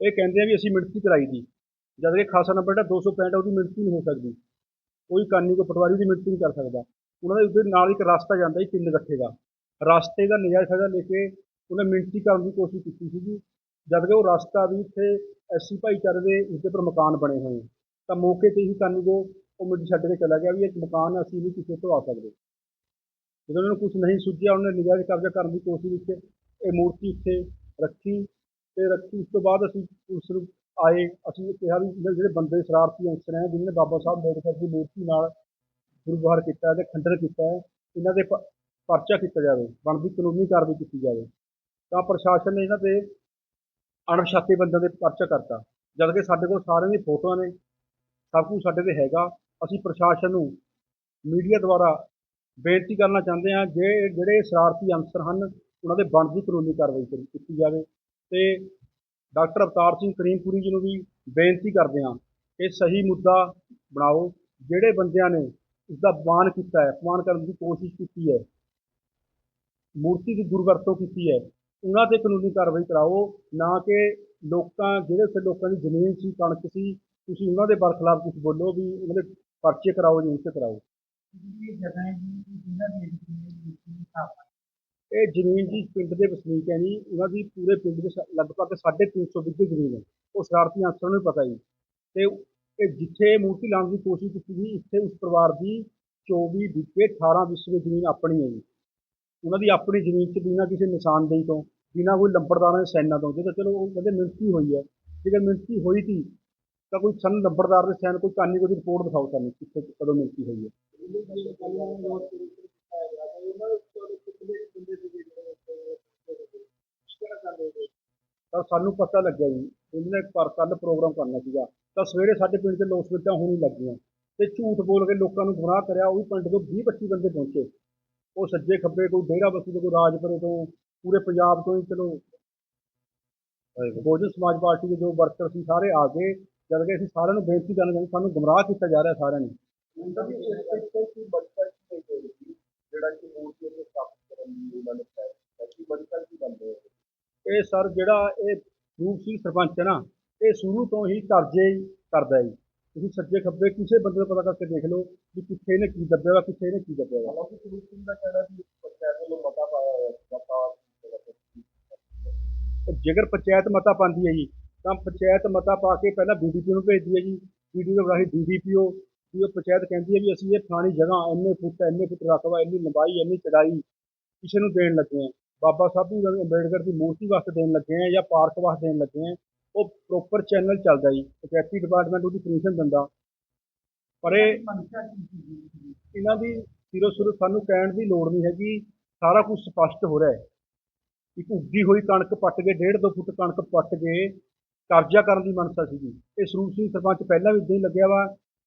ਇਹ ਕਹਿੰਦੇ ਆ ਵੀ ਅਸੀਂ ਮਿਣਤੀ ਕਰਾਈ ਦੀ। ਜਦ ਕਿ ਖਾਸਾ ਨੰਬਰ ਜਿਹੜਾ 265 ਉਹਦੀ ਮਿਣਤੀ ਨਹੀਂ ਹੋ ਸਕਦੀ। ਕੋਈ ਕਾਨੀ ਕੋ ਪਟਵਾਰੀ ਦੀ ਮਿਣਤੀ ਨਹੀਂ ਕਰ ਸਕਦਾ। ਉਹਨਾਂ ਦੇ ਉਹਦੇ ਨਾਲ ਇੱਕ ਰਸਤਾ ਜਾਂਦਾ ਜੀ ਤਿੰਨ ਗੱਠੇ ਦਾ। ਰਸਤੇ ਦਾ ਨਜਾਇਜ਼ ਫਾਇਦਾ ਲੈ ਕੇ ਉਹਨੇ ਮਿਣਤੀ ਕਰਨ ਦੀ ਕੋਸ਼ਿਸ਼ ਕੀਤੀ ਸੀਗੀ। ਜਦ ਕਿ ਉਹ ਰਸਤਾ ਵੀ ਇੱਥੇ ਐਸੀ ਭਾਈਚਾਰੇ ਦੇ, ਉਸਦੇ ਪਰ ਮਕਾਨ ਬਣੇ ਹੋਏ ਤਾਂ ਮੌਕੇ ਤੇ ਹੀ ਕਾਨੀ ਉਹ ਮਿੱਟੀ ਛੱਡ ਕੇ ਚਲਾ ਗਿਆ ਵੀ ਇੱਕ ਮਕਾਨ ਅਸੀਂ ਵੀ ਕਿਸੇ ਤੋਂ ਆ ਸਕਦੇ। ਜਦੋਂ ਉਹਨਾਂ ਨੂੰ ਕੁਝ ਨਹੀਂ ਸੁਝਿਆ, ਉਹਨੇ ਨਜਾਇਜ਼ ਕਬਜ਼ਾ ਕਰਨ ਦੀ ਕੋਸ਼ਿਸ਼ ਵਿੱਚ ਇਹ ਮੂਰਤੀ ਇੱਥੇ ਰੱਖੀ ਤੇ ਰੱਖੀ। ਉਸ ਤੋਂ ਬਾਅਦ ਅਸੀਂ ਉਸ ਨੂੰ ਆਏ। ਅਸੀਂ ਕਿਹਾ ਵੀ ਜਿਹੜੇ ਜਿਹੜੇ ਬੰਦੇ ਸ਼ਰਾਰਤੀ ਅੰਸਰ ਹੈ, ਜਿਨ੍ਹਾਂ ਨੇ ਬਾਬਾ ਸਾਹਿਬ ਅੰਬੇਡਕਰ ਦੀ ਮੂਰਤੀ ਨਾਲ ਦੁਰਵਿਵਹਾਰ ਕੀਤਾ ਹੈ ਤੇ ਖੰਡਨ ਕੀਤਾ ਹੈ, ਇਹਨਾਂ ਦੇ ਪ- ਪਰਚਾ ਕੀਤਾ ਜਾਵੇ, ਬਣਦੀ ਕਾਨੂੰਨੀ ਕਾਰਵਾਈ ਕੀਤੀ ਜਾਵੇ। ਤਾਂ ਪ੍ਰਸ਼ਾਸਨ ਨੇ ਇਹਨਾਂ ਤੇ ਅਣਪਛਾਤੇ ਬੰਦਿਆਂ ਦੇ ਪਰਚਾ ਕਰਤਾ। ਜਦ ਕਿ ਸਾਡੇ ਕੋਲ ਸਾਰਿਆਂ ਦੀ ਫੋਟੋਆਂ ਨੇ, ਸਭ ਕੁਝ ਸਾਡੇ ਤੇ ਹੈਗਾ। ਅਸੀਂ ਪ੍ਰਸ਼ਾਸਨ ਨੂੰ, ਮੀਡੀਆ ਦੁਆਰਾ ਬੇਨਤੀ ਕਰਨਾ ਚਾਹੁੰਦੇ ਹਾਂ ਜੇ ਜਿਹੜੇ ਸ਼ਰਾਰਤੀ ਅਨਸਰ ਹਨ, ਉਹਨਾਂ ਦੇ ਬਣਦੀ ਕਾਨੂੰਨੀ ਕਾਰਵਾਈ ਕੀਤੀ ਜਾਵੇ। ਤੇ ਡਾਕਟਰ ਅਵਤਾਰ ਸਿੰਘ ਕਰੀਮਪੁਰੀ ਜੀ ਨੂੰ ਵੀ ਬੇਨਤੀ ਕਰਦੇ ਹਾਂ ਇਹ ਸਹੀ ਮੁੱਦਾ ਬਣਾਓ। ਜਿਹੜੇ ਬੰਦਿਆਂ ਨੇ ਇਸ ਦਾ ਅਪਮਾਨ ਕੀਤਾ ਹੈ, ਅਪਮਾਨ ਕਰਨ ਦੀ ਕੋਸ਼ਿਸ਼ ਕੀਤੀ ਹੈ, ਮੂਰਤੀ ਦੀ ਦੁਰਵਰਤੋਂ ਕੀਤੀ ਹੈ, ਉਹਨਾਂ ਤੇ ਕਾਨੂੰਨੀ ਕਾਰਵਾਈ ਕਰਾਓ, ਨਾ ਕਿ ਲੋਕਾਂ, ਜਿਹੜੇ ਉੱਥੇ ਲੋਕਾਂ ਦੀ ਜ਼ਮੀਨ ਸੀ, ਕਣਕ ਸੀ, ਤੁਸੀਂ ਉਹਨਾਂ ਦੇ ਬਰਖਲਾਫ ਕੁਝ ਬੋਲੋ ਵੀ ਉਹਨਾਂ ਦੇ ਪਰਚੇ ਕਰਾਓ ਜਾਂ ਉੱਤੇ ਕਰਾਓ। ਇਹ ਜ਼ਮੀਨ ਜੀ ਪਿੰਡ ਦੇ ਵਸਨੀਕ ਹੈ ਜੀ ਉਹਨਾਂ ਦੀ ਪੂਰੇ ਪਿੰਡ ਦੇ ਸ- ਲਗਭਗ 350 ਵਿਗੇ ਜ਼ਮੀਨ ਹੈ। ਉਹ ਸ਼ਰਾਰਤੀ ਅਨਸਰਾਂ ਨੂੰ ਪਤਾ ਜੀ। ਤੇ ਇਹ ਜਿੱਥੇ ਮੂਰਤੀ ਲਾਉਣ ਦੀ ਕੋਸ਼ਿਸ਼ ਕੀਤੀ ਸੀ ਇੱਥੇ ਉਸ ਪਰਿਵਾਰ ਦੀ 24 ਵਿਗੇ 18 ਵਿਸਵੇ ਜ਼ਮੀਨ ਆਪਣੀ ਹੈ ਜੀ। ਉਹਨਾਂ ਦੀ ਆਪਣੀ ਜ਼ਮੀਨ 'ਚ ਬਿਨਾਂ ਕਿਸੇ ਨਿਸ਼ਾਨਦੇਹੀ ਤੋਂ ਬਿਨਾਂ ਕੋਈ ਲੰਬੜਦਾਰਾਂ ਦੇ ਸੈਨਾਂ ਤੋਂ ਜੇ ਤਾਂ ਚਲੋ ਉਹ ਕਹਿੰਦੇ ਮਿਹਨਤੀ ਹੋਈ ਹੈ। ਜੇਕਰ ਮਿਹਨਤੀ ਹੋਈ ਸੀ ਤਾਂ ਕੋਈ ਸਾਨੂੰ ਲੰਬੜਦਾਰ ਦੇ ਸੈਨ ਕੋਈ ਕਾਨੀ ਕੋਈ ਰਿਪੋਰਟ ਦਿਖਾਓ ਸਾਨੂੰ ਕਿੱਥੇ ਕਦੋਂ ਮਿਹਨਤੀ ਹੋਈ ਹੈ। ਤਾਂ ਸਾਨੂੰ ਪਤਾ ਲੱਗਿਆ ਜੀ ਇਹਨਾਂ ਨੇ ਪਰ ਕੱਲ ਪ੍ਰੋਗਰਾਮ ਕਰਨਾ ਸੀਗਾ। ਤਾਂ ਸਵੇਰੇ ਸਾਡੇ ਪਿੰਡ ਦੇ ਲੋਕ ਸਵੇਟਾਂ ਹੋਣੀ ਲੱਗੀਆਂ ਤੇ ਝੂਠ ਬੋਲ ਕੇ ਲੋਕਾਂ ਨੂੰ ਗੁੰਮਰਾਹ ਕਰਿਆ ਉਹ ਵੀ ਪਿੰਡ ਤੋਂ 20 25 ਬੰਦੇ ਪਹੁੰਚੇ। ਉਹ ਸੱਜੇ ਖੱਬੇ ਕੋਈ ਡੇਰਾ ਬਸੀ ਤੋਂ ਕੋਈ ਰਾਜਪੁਰੇ ਤੋਂ ਪੂਰੇ ਪੰਜਾਬ ਤੋਂ ਹੀ ਚਲੋ। ਬਹੁਜਨ ਸਮਾਜ ਪਾਰਟੀ ਦੇ ਜੋ ਵਰਕਰ ਸੀ ਸਾਰੇ ਆ ਗਏ। ਜਦ ਕਿ ਅਸੀਂ ਸਾਰਿਆਂ ਨੂੰ ਬੇਨਤੀ ਕਰਨਾ ਚਾਹੁੰਦੇ ਸਾਨੂੰ ਗੁੰਮਰਾਹ ਕੀਤਾ ਜਾ ਰਿਹਾ ਸਾਰਿਆਂ ਨੂੰ।
ਕੀ ਕਿ ਕਿ ਕੀ
ਇਹ ਸਰ ਜਿਹੜਾ ਇਹ ਰੂਪ ਸਿੰਘ ਸਰਪੰਚ ਹੈ ਨਾ ਇਹ ਸ਼ੁਰੂ ਤੋਂ ਹੀ ਕਰਜ਼ੇ ਕਰਦਾ ਹੈ ਜੀ। ਤੁਸੀਂ ਸੱਜੇ ਖੱਬੇ ਕਿਸੇ ਬੰਦੇ ਦਾ ਪਤਾ ਕਰਕੇ ਦੇਖ ਲਓ ਵੀ ਕਿੱਥੇ ਇਹਨੇ ਕੀ ਦੱਬਿਆ ਵਾ ਕਿੱਥੇ ਇਹਨੇ ਕੀ ਦੱਬਿਆ ਵਾ।
ਹਾਲਾਂਕਿ ਸਰੂਪ ਸਿੰਘ ਦਾ ਕਹਿਣਾ ਵੀ ਪੰਚਾਇਤ ਵੱਲੋਂ ਮਤਾ ਪਾਇਆ ਹੋਇਆ ਸੀ
ਜੇਕਰ ਪੰਚਾਇਤ ਮਤਾ ਪਾਉਂਦੀ ਹੈ ਜੀ ਤਾਂ ਪੰਚਾਇਤ ਮਤਾ ਪਾ ਕੇ ਪਹਿਲਾਂ ਬੀਡੀਪੀ ਨੂੰ ਭੇਜਦੀ ਹੈ ਜੀ ਬੀਡੀਪੀ ਤੋਂ ਰਾਹੀਂ ਡੀਡੀਪੀਓ ਵੀ ਉਹ ਪੰਚਾਇਤ ਕਹਿੰਦੀ ਹੈ ਵੀ ਅਸੀਂ ਇਹ ਫਲਾਣੀ ਜਗ੍ਹਾ, ਇੰਨੇ ਫੁੱਟ ਇੰਨੇ ਫੁੱਟ ਰਕਬਾ, ਇੰਨੀ ਲੰਬਾਈ, ਇੰਨੀ ਚੜਾਈ ਕਿਸੇ ਨੂੰ ਦੇਣ ਲੱਗੇ ਆ ਬਾਬਾ ਸਾਹਿਬ ਵੀ ਅੰਬੇਡਕਰ ਦੀ ਮੂਰਤੀ ਵਾਸਤੇ ਦੇਣ ਲੱਗੇ ਆ ਜਾਂ ਪਾਰਕ ਵਾਸਤੇ ਦੇਣ ਲੱਗੇ ਆ ਉਹ ਪ੍ਰੋਪਰ ਚੈਨਲ ਚੱਲਦਾ ਜੀ, ਪੰਚਾਇਤੀ ਡਿਪਾਰਟਮੈਂਟ ਉਹਦੀ ਪਰਮਿਸ਼ਨ ਦਿੰਦਾ। ਪਰ ਇਹ ਇਹਨਾਂ ਦੀ ਸਿਰੋਂ ਸਿਰ ਸਾਨੂੰ ਕਹਿਣ ਦੀ ਲੋੜ ਨਹੀਂ ਹੈਗੀ, ਸਾਰਾ ਕੁਝ ਸਪਸ਼ਟ ਹੋ ਰਿਹਾ ਹੈ। ਇੱਕ ਉੱਗੀ ਹੋਈ ਕਣਕ ਪੱਟ ਕੇ, ਡੇਢ ਦੋ ਫੁੱਟ ਕਣਕ ਪੱਟ ਕੇ ਕਬਜ਼ਾ ਕਰਨ ਦੀ ਮਨਸਾ ਸੀਗੀ। ਇਹ ਸਰੂਪ ਸਿੰਘ ਸਰਪੰਚ ਪਹਿਲਾਂ ਵੀ ਇਦਾਂ ਹੀ ਲੱਗਿਆ ਵਾ।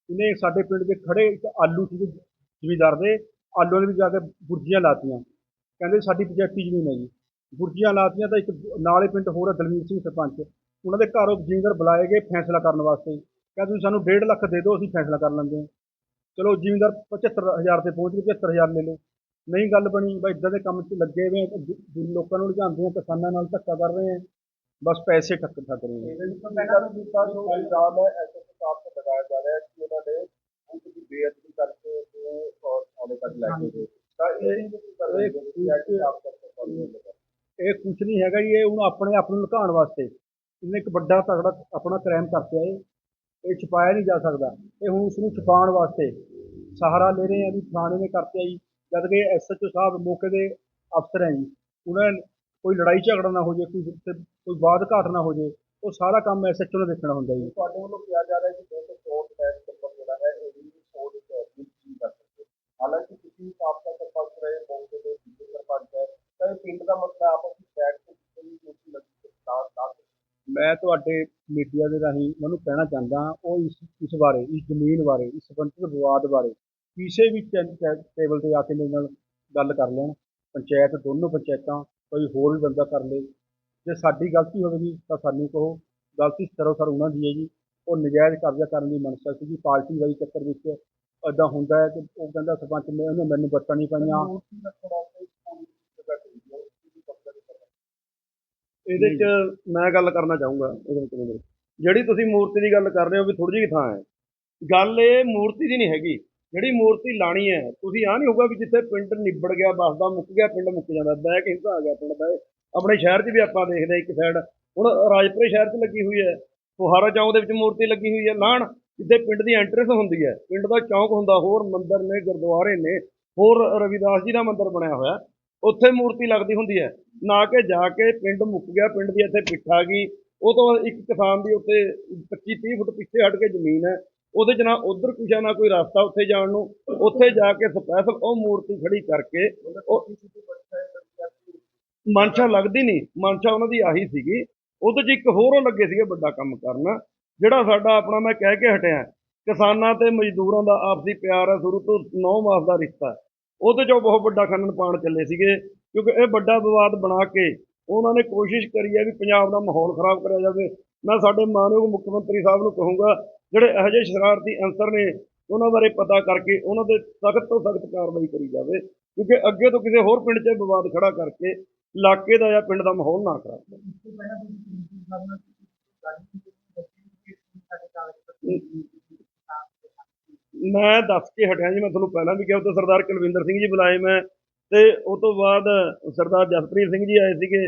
ਇਹਨੇ ਸਾਡੇ ਪਿੰਡ ਦੇ ਖੜੇ ਇੱਕ ਆਲੂ ਸੀਗੇ ਜ਼ਿਮੀਦਾਰ ਦੇ। ਆਲੂਆਂ ਦੇ ਵਿੱਚ ਜਾ ਕੇ ਬੁਰਜੀਆਂ ਲਾਤੀਆਂ। ਕਹਿੰਦੇ ਸਾਡੀ ਪੰਚਾਇਤੀ ਜ਼ਮੀਨ ਹੈ ਜੀ। ਬੁਰਜੀਆਂ ਲਾਤੀਆਂ ਤਾਂ ਇੱਕ ਨਾਲੇ ਪਿੰਡ ਹੋਰ ਹੈ ਦਲਵੀਰ ਸਿੰਘ ਸਰਪੰਚ। ਉਹਨਾਂ ਦੇ ਘਰੋਂ ਜ਼ਿਮੀਦਾਰ ਬੁਲਾਏ ਗਏ ਫੈਸਲਾ ਕਰਨ ਵਾਸਤੇ। ਕਹਿੰਦੇ ਤੁਸੀਂ ਸਾਨੂੰ 1.5 ਲੱਖ ਦੇ ਦਿਓ ਅਸੀਂ ਫੈਸਲਾ ਕਰ ਲੈਂਦੇ ਹਾਂ। ਚਲੋ ਜ਼ਿਮੀਦਾਰ 75000 ਤੇ ਪਹੁੰਚ ਗਏ 75000 ਲੈ ਲਓ। ਨਹੀਂ ਗੱਲ ਬਣੀ ਬਈ ਇਦਾਂ ਦੇ ਕੰਮ 'ਚ ਲੱਗੇ ਹੋਏ ਆ, ਲੋਕਾਂ ਨੂੰ ਲੁਝਾਉਂਦੇ ਆ ਕਿਸਾਨਾਂ ਨਾਲ ਧੱਕਾ ਕਰ ਰਹੇ ਆ। ਬਸ ਪੈਸੇ ਠੱਕ ਠੱਕ ਰਹੇ ਆ
ਇਹ ਕੀ
ਕੁਝ ਨਹੀਂ ਹੈਗਾ ਜੀ, ਇਹ ਹੁਣ ਆਪਣੇ ਆਪ ਨੂੰ ਲੁਕਾਉਣ ਵਾਸਤੇ। ਇਹਨੇ ਇੱਕ ਵੱਡਾ ਤਗੜਾ ਆਪਣਾ ਕ੍ਰਾਈਮ ਕਰਤਿਆ ਇਹ। ਇਹ ਛੁਪਾਇਆ ਨਹੀਂ ਜਾ ਸਕਦਾ। ਇਹ ਹੁਣ ਉਸ ਨੂੰ ਛੁਪਾਉਣ ਵਾਸਤੇ ਸਹਾਰਾ ਲੈ ਰਹੇ ਆ ਵੀ ਫਲਾਣੇ ਨੇ ਕਰਤਿਆ ਜੀ। ਜਦ ਕਿ ਐਸਐਚਓ ਸਾਹਿਬ ਮੌਕੇ ਦੇ ਅਫਸਰ ਹੈ ਜੀ। ਉਹਨਾਂ ਕੋਈ ਲੜਾਈ ਝਗੜਾ ਨਾ ਹੋ ਜੇ ਕੋਈ ਕੋਈ ਬਾਦ ਘਾਟ ਨਾ ਹੋ ਜੇ ਉਹ ਸਾਰਾ ਕੰਮ ਐਸਐਚਓ ਨੂੰ ਦੇਖਣਾ ਹੁੰਦਾ ਜੀ।
ਤੁਹਾਡੇ ਵੱਲੋਂ ਕਿਹਾ ਜਾ ਰਿਹਾ ਹੈ ਕਿ 204 ਟੈਕਸ ਨੰਬਰ ਜਿਹੜਾ ਹੈ ਇਹ ਵੀ ਕੋਡ ਵਿੱਚ ਨਹੀਂ ਕਰ ਸਕਦੇ ਹਾਲਾਂਕਿ ਤੁਸੀਂ ਆਪਕਾ ਸਰਪੰਚ ਰਹੇ ਮੌਕੇ ਦੇ ਦੂਜੇ ਸਰਪੰਚ ਹੈ ਤਾਂ ਇਹ ਪਿੰਡ ਦਾ ਮਸਲਾ ਆਪਸ ਵਿੱਚ ਬੈਠ ਕੇ ਕੋਈ ਲੱਗੀ ਤਾਂ ਤਾਂ
ਮੈਂ ਤੁਹਾਡੇ ਮੀਡੀਆ ਦੇ ਰਾਹੀਂ ਉਹਨੂੰ ਕਹਿਣਾ ਚਾਹੁੰਦਾ ਉਹ ਇਸ ਇਸ ਬਾਰੇ ਇਸ ਜ਼ਮੀਨ ਬਾਰੇ ਇਸ ਸੰਬੰਧਿਤ ਵਿਵਾਦ ਬਾਰੇ ਕਿਸੇ ਵੀ ਟੇਬਲ ਤੇ ਆ ਕੇ ਮੇਰੇ ਨਾਲ ਗੱਲ ਕਰ ਲੈਣ। ਪੰਚਾਇਤ ਦੋਨੋਂ ਪੰਚਾਇਤਾਂ ਕੋਈ ਹੋਰ ਵੀ ਬੰਦਾ ਕਰ ਲੇ ਜੇ ਸਾਡੀ ਗਲਤੀ ਹੋਵੇਗੀ ਤਾਂ ਸਾਨੂੰ ਕਹੋ। ਗਲਤੀ ਸਰੋਸਰ ਉਹਨਾਂ ਦੀ ਹੈ ਜੀ। ਉਹ ਨਜਾਇਜ਼ ਕਬਜ਼ਾ ਕਰਨ ਦੀ ਮਨਸ਼ਾ ਸੀਗੀ। ਪਾਰਟੀ ਵਾਈ ਚੱਕਰ ਵਿੱਚ ਏਦਾਂ ਹੁੰਦਾ ਹੈ ਕਿ ਉਹ ਕਹਿੰਦਾ ਸਰਪੰਚ ਮੈਂ ਉਹਨੇ ਮੈਨੂੰ ਵੋਟਾਂ ਨਹੀਂ ਪਾਈਆਂ।
ਇਹਦੇ 'ਚ ਮੈਂ ਗੱਲ ਕਰਨਾ ਚਾਹੂੰਗਾ। ਇਹਦੇ ਵਿੱਚ ਮੇਰੇ। ਜਿਹੜੀ ਤੁਸੀਂ ਮੂਰਤੀ ਦੀ ਗੱਲ ਕਰ ਰਹੇ ਹੋ ਵੀ ਥੋੜੀ ਜਿਹੀ ਥਾਂ ਹੈ। ਗੱਲ ਇਹ ਮੂਰਤੀ ਦੀ ਨਹੀਂ ਹੈਗੀ। ਜਿਹੜੀ ਮੂਰਤੀ ਲਾਣੀ ਹੈ ਤੁਸੀਂ ਆ ਨਹੀਂ ਹੋਊਗਾ ਵੀ ਜਿੱਥੇ ਪਿੰਡ ਨਿਬੜ ਗਿਆ ਬਸਦਾ ਮੁੱਕ ਗਿਆ ਪਿੰਡ ਮੁੱਕ ਜਾਂਦਾ ਬੈਕ ਹਿੱਸਾ ਆ ਗਿਆ ਪਿੰਡ ਦਾ। ਆਪਣੇ ਸ਼ਹਿਰ 'ਚ ਵੀ ਆਪਾਂ ਦੇਖਦੇ ਹਾਂ ਇੱਕ ਸਾਈਡ ਹੁਣ ਰਾਜਪੁਰੇ ਸ਼ਹਿਰ 'ਚ ਲੱਗੀ ਹੋਈ ਹੈ, ਫੁਹਾਰਾ ਚੌਂਕ ਦੇ ਵਿੱਚ ਮੂਰਤੀ ਲੱਗੀ ਹੋਈ ਹੈ। ਲਾਣ ਜਿੱਥੇ ਪਿੰਡ ਦੀ ਐਂਟਰੈਂਸ ਹੁੰਦੀ ਹੈ, ਪਿੰਡ ਦਾ ਚੌਂਕ ਹੁੰਦਾ, ਹੋਰ ਮੰਦਰ ਨੇ, ਗੁਰਦੁਆਰੇ ਨੇ, ਹੋਰ ਰਵਿਦਾਸ ਜੀ ਦਾ ਮੰਦਰ ਬਣਿਆ ਹੋਇਆ। ਉੱਥੇ ਮੂਰਤੀ ਲੱਗਦੀ ਹੁੰਦੀ ਹੈ। ਨਾ ਕਿ ਜਾ ਕੇ ਪਿੰਡ ਮੁੱਕ ਗਿਆ, ਪਿੰਡ ਦੀ ਇੱਥੇ ਪਿੱਠਾ ਆ ਗਈ। ਉਹ ਤੋਂ ਬਾਅਦ ਇੱਕ ਕਿਸਾਨ ਦੀ ਉੱਤੇ 25 30 ਫੁੱਟ ਪਿੱਛੇ ਹਟ ਕੇ ਜ਼ਮੀਨ ਹੈ। ਉਹਦੇ 'ਚ ਨਾ ਉਧਰ ਕੁਛ ਨਾ ਕੋਈ ਰਸਤਾ ਉੱਥੇ ਜਾਣ ਨੂੰ। ਉੱਥੇ ਜਾ ਕੇ ਸਪੈਸ਼ਲ ਉਹ ਮੂਰਤੀ ਖੜੀ ਕਰਕੇ ਉਹ ਮਨਸ਼ਾ ਲੱਗਦੀ ਨਹੀਂ, ਮਨਸ਼ਾ ਉਹਨਾਂ ਦੀ ਆਹੀ ਸੀਗੀ। ਉਹਦੇ 'ਚ ਇੱਕ ਹੋਰ ਉਹ ਲੱਗੇ ਸੀਗੇ ਵੱਡਾ ਕੰਮ ਕਰਨਾ, ਜਿਹੜਾ ਸਾਡਾ ਆਪਣਾ ਮੈਂ ਕਹਿ ਕੇ ਹਟਿਆ। ਕਿਸਾਨਾਂ ਤੇ ਮਜ਼ਦੂਰਾਂ ਦਾ ਆਪਸੀ ਪਿਆਰ ਹੈ, ਸ਼ੁਰੂ ਤੋਂ 9 ਮਾਸ ਦਾ ਰਿਸ਼ਤਾ ਹੈ। ਉਹਦੇ 'ਚੋਂ ਬਹੁਤ ਵੱਡਾ ਖੰਡਨ ਪਾਣ ਚੱਲੇ ਸੀਗੇ, ਕਿਉਂਕਿ ਇਹ ਵੱਡਾ ਵਿਵਾਦ ਬਣਾ ਕੇ ਉਹਨਾਂ ਨੇ ਕੋਸ਼ਿਸ਼ ਕਰੀ ਹੈ ਵੀ ਪੰਜਾਬ ਦਾ ਮਾਹੌਲ ਖਰਾਬ ਕਰਿਆ ਜਾਵੇ। ਮੈਂ ਸਾਡੇ ਮਾਨਯੋਗ ਮੁੱਖ ਮੰਤਰੀ ਸਾਹਿਬ ਨੂੰ ਕਹੂੰਗਾ, ਜਿਹੜੇ ਇਹੋ ਜਿਹੇ ਸ਼ਰਾਰਤੀ ਅੰਸਰ ਨੇ, ਉਹਨਾਂ ਬਾਰੇ ਪਤਾ ਕਰਕੇ ਉਹਨਾਂ ਦੇ ਸਖਤ ਤੋਂ ਸਖਤ ਕਾਰਵਾਈ ਕਰੀ ਜਾਵੇ। ਕਿਉਂਕਿ ਅੱਗੇ ਤੋਂ ਕਿਸੇ ਹੋਰ ਪਿੰਡ 'ਚ ਵਿਵਾਦ ਖੜਾ ਕਰਕੇ ਇਲਾਕੇ ਦਾ ਜਾਂ ਪਿੰਡ ਦਾ ਮਾਹੌਲ ਨਾ ਖਰਾਬ ਮੈਂ ਦੱਸ ਕੇ ਹਟਿਆ ਜੀ, ਮੈਂ ਤੁਹਾਨੂੰ ਪਹਿਲਾਂ ਵੀ ਕਿਹਾ ਉੱਥੇ ਸਰਦਾਰ ਕੁਲਵਿੰਦਰ ਸਿੰਘ ਜੀ ਬੁਲਾਏ ਮੈਂ, ਤੇ ਉਹ ਤੋਂ ਬਾਅਦ ਸਰਦਾਰ ਜਸਪ੍ਰੀਤ ਸਿੰਘ ਜੀ ਆਏ ਸੀਗੇ,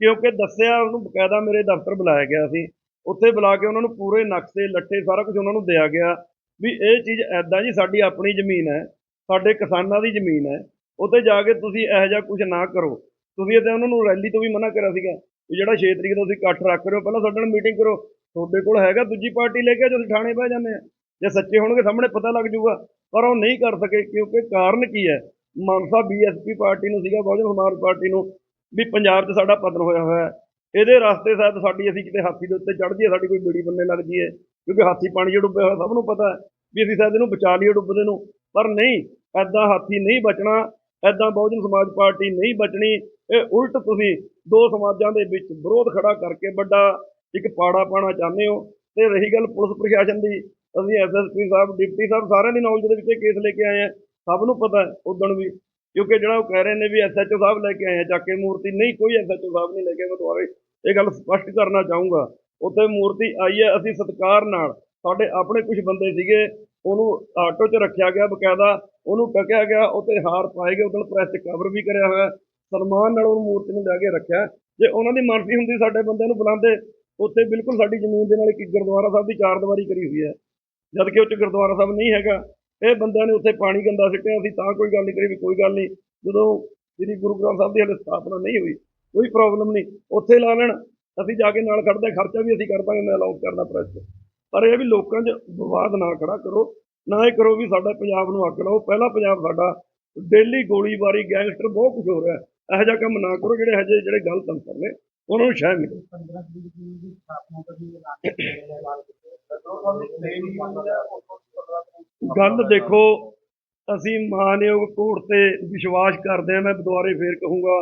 ਕਿਉਂਕਿ ਦੱਸਿਆ ਉਹਨੂੰ ਬਕਾਇਦਾ ਮੇਰੇ ਦਫ਼ਤਰ ਬੁਲਾਇਆ ਗਿਆ ਸੀ। ਉੱਥੇ ਬੁਲਾ ਕੇ ਉਹਨਾਂ ਨੂੰ ਪੂਰੇ ਨਕਸ਼ੇ ਲੱਠੇ ਸਾਰਾ ਕੁਝ ਉਹਨਾਂ ਨੂੰ ਦਿਆ ਗਿਆ ਵੀ ਇਹ ਚੀਜ਼ ਐਦਾਂ ਜੀ, ਸਾਡੀ ਆਪਣੀ ਜ਼ਮੀਨ ਹੈ, ਸਾਡੇ ਕਿਸਾਨਾਂ ਦੀ ਜ਼ਮੀਨ ਹੈ, ਉੱਥੇ ਜਾ ਕੇ ਤੁਸੀਂ ਇਹੋ ਜਿਹਾ ਕੁਝ ਨਾ ਕਰੋ। ਤੁਸੀਂ ਤੇ ਉਹਨਾਂ ਨੂੰ ਰੈਲੀ ਤੋਂ ਵੀ ਮਨਾ ਕਰਿਆ ਸੀਗਾ ਵੀ ਜਿਹੜਾ 6 ਤਰੀਕ ਦਾ ਤੁਸੀਂ ਇਕੱਠ ਰੱਖ ਰਹੇ ਹੋ, ਪਹਿਲਾਂ ਸਾਡੇ ਨਾਲ ਮੀਟਿੰਗ ਕਰੋ। ਤੁਹਾਡੇ ਕੋਲ ਹੈਗਾ ਦੂਜੀ ਪਾਰਟੀ ਲੈ ਕੇ ਤੁਸੀਂ ਥਾਣੇ ਬਹਿ ਜਾਂਦੇ ਆ। ਜੇ ਸੱਚੇ ਹੋਣਗੇ ਸਾਹਮਣੇ ਪਤਾ ਲੱਗ ਜਾਊਗਾ, ਪਰ ਉਹ ਨਹੀਂ ਕਰ ਸਕੇ ਕਿਉਂਕਿ ਕਾਰਨ ਕੀ ਹੈ? ਮਾਨਸਾ ਬੀਐਸਪੀ ਪਾਰਟੀ ਨੂੰ ਸੀਗਾ, ਬਹੁਜਨ ਸਮਾਜ ਪਾਰਟੀ ਨੂੰ ਵੀ ਪੰਜਾਬ 'ਚ ਸਾਡਾ ਪਤਨ ਹੋਇਆ ਹੋਇਆ ਇਹਦੇ ਰਸਤੇ ਸ਼ਾਇਦ ਸਾਡੀ ਅਸੀਂ ਕਿਤੇ ਹਾਥੀ ਦੇ ਉੱਤੇ ਚੜ ਜਾਈਏ, ਸਾਡੀ ਕੋਈ ਬੇੜੀ ਬੰਨੇ ਲੱਗ ਜਾਈਏ, ਕਿਉਂਕਿ ਹਾਥੀ ਪਾਣੀ 'ਚ ਡੁੱਬਿਆ ਹੋਇਆ ਸਭ ਨੂੰ ਪਤਾ ਹੈ ਵੀ ਅਸੀਂ ਸ਼ਾਇਦ ਇਹਨੂੰ ਬਚਾ ਲਈਏ ਡੁੱਬਦੇ ਨੂੰ। ਪਰ ਨਹੀਂ ਐਦਾਂ ਹਾਥੀ ਨਹੀਂ ਬਚਣਾ ਐਦਾਂ ਬਹੁਜਨ ਸਮਾਜ ਪਾਰਟੀ ਨਹੀਂ ਬਚਣੀ, ਇਹ ਉਲਟ ਤੁਸੀਂ ਦੋ ਸਮਾਜਾਂ ਦੇ ਵਿੱਚ ਵਿਰੋਧ ਖੜਾ ਕਰਕੇ ਵੱਡਾ ਇੱਕ ਪਾੜਾ ਪਾਣਾ ਚਾਹੁੰਦੇ ਹੋ। ਤੇ ਰਹੀ ਗੱਲ ਪੁਲਿਸ ਪ੍ਰਸ਼ਾਸਨ ਦੀ, ਅਸੀਂ ਐਸਐਸਪੀ ਸਾਹਿਬ ਡਿਪਟੀ ਸਾਹਿਬ ਸਾਰਿਆਂ ਦੀ ਨੌਲੇਜ ਦੇ ਵਿੱਚ ਇਹ ਕੇਸ ਲੈ ਕੇ ਆਏ ਆ ਸਭ ਨੂੰ ਪਤਾ ਹੈ ਉਦਣ ਵੀ, ਕਿਉਂਕਿ ਜਿਹੜਾ ਉਹ ਕਹਿ ਰਹੇ ਨੇ ਵੀ ਐਸਐਚਓ ਸਾਹਿਬ ਲੈ ਕੇ ਆਏ ਆ, ਚੱਕ ਕੇ ਮੂਰਤੀ ਨਹੀਂ, ਕੋਈ ਐਸਐਚਓ ਸਾਹਿਬ ਨਹੀਂ ਲੈ ਕੇ ਆਏ ਦੁਆਰੇ ਇਹ ਗੱਲ ਸਪਸ਼ਟ ਕਰਨਾ ਚਾਹੂੰਗਾ। ਉੱਥੇ ਮੂਰਤੀ ਆਈ ਹੈ, ਅਸੀਂ ਸਤਿਕਾਰ ਨਾਲ ਸਾਡੇ ਆਪਣੇ ਕੁਝ ਬੰਦੇ ਸੀਗੇ, ਉਹਨੂੰ ਆਟੋ 'ਚ ਰੱਖਿਆ ਗਿਆ ਬਕਾਇਦਾ। ਉਹਨੂੰ ਟਕਿਆ ਗਿਆ ਉੱਤੇ ਹਾਰ ਪਾਏ ਗਏ ਉਦੋਂ ਪ੍ਰੈਸ 'ਚ ਕਵਰ ਵੀ ਕਰਿਆ ਹੋਇਆ। ਸਨਮਾਨ ਨਾਲ ਉਹ ਮੂਰਤੀ ਨੂੰ ਲੈ ਕੇ ਰੱਖਿਆ। ਜੇ ਉਹਨਾਂ ਦੀ ਮਰਜ਼ੀ ਹੁੰਦੀ, ਸਾਡੇ ਬੰਦਿਆਂ ਨੂੰ ਬੁਲਾਉਂਦੇ, ਉੱਥੇ ਬਿਲਕੁਲ ਸਾਡੀ ਜ਼ਮੀਨ ਦੇ ਨਾਲ ਇੱਕ ਗੁਰਦੁਆਰਾ ਸਾਹਿਬ ਦੀ ਚਾਰ ਦੀਵਾਰੀ ਕਰੀ ਹੋਈ ਹੈ। ਜਦ ਕਿ ਉੱਚ ਗੁਰਦੁਆਰਾ ਸਾਹਿਬ ਨਹੀਂ ਹੈਗਾ, ਇਹ ਬੰਦਿਆਂ ਨੇ ਉੱਥੇ ਪਾਣੀ ਗੰਦਾ ਸਿੱਟਿਆ ਸੀ, ਤਾਂ ਕੋਈ ਗੱਲ ਨਹੀਂ ਕਰੀ ਵੀ ਕੋਈ ਗੱਲ ਨਹੀਂ। ਜਦੋਂ ਸ੍ਰੀ ਗੁਰੂ ਗ੍ਰੰਥ ਸਾਹਿਬ ਦੀ ਹਲੇ ਸਥਾਪਨਾ ਨਹੀਂ ਹੋਈ, ਕੋਈ ਪ੍ਰੋਬਲਮ ਨਹੀਂ। ਉੱਥੇ ਲਾ ਲੈਣ, ਅਸੀਂ ਜਾ ਕੇ ਨਾਲ ਖੜਦੇ ਖਰਚਾ ਵੀ ਅਸੀਂ ਕਰ ਦਾਂਗੇ, ਮੈਂ ਅਲਾਉ ਕਰਦਾ ਪ੍ਰੈਸ 'ਚ। ਪਰ ਇਹ ਵੀ ਲੋਕਾਂ 'ਚ ਵਿਵਾਦ ਨਾ ਖੜਾ ਕਰੋ। ਨਾ ਇਹ ਕਰੋ ਵੀ ਸਾਡਾ ਪੰਜਾਬ ਨੂੰ ਅੱਗ ਲਾਓ। ਪਹਿਲਾ ਪੰਜਾਬ ਸਾਡਾ ਡੇਲੀ ਗੋਲੀਬਾਰੀ, ਗੈਂਗਸਟਰ ਬਹੁਤ ਕੁਝ ਹੋ ਰਿਹਾ। ਇਹੋ ਜਿਹਾ ਕੰਮ ਨਾ ਕਰੋ ਜਿਹੜੇ ਹਜੇ ਜਿਹੜੇ ਗਲਤ ਅੰਸਰ ਨੇ, ਉਹਨਾਂ ਨੂੰ ਸ਼ਹਿ ਮਿਲੇ। ਗੱਲ ਦੇਖੋ, ਅਸੀਂ ਮਾਨਯੋਗ ਕੋਰਟ ਤੇ ਵਿਸ਼ਵਾਸ ਕਰਦੇ ਹਾਂ, ਮੈਂ ਦੁਬਾਰੇ ਫੇਰ ਕਹੂੰਗਾ,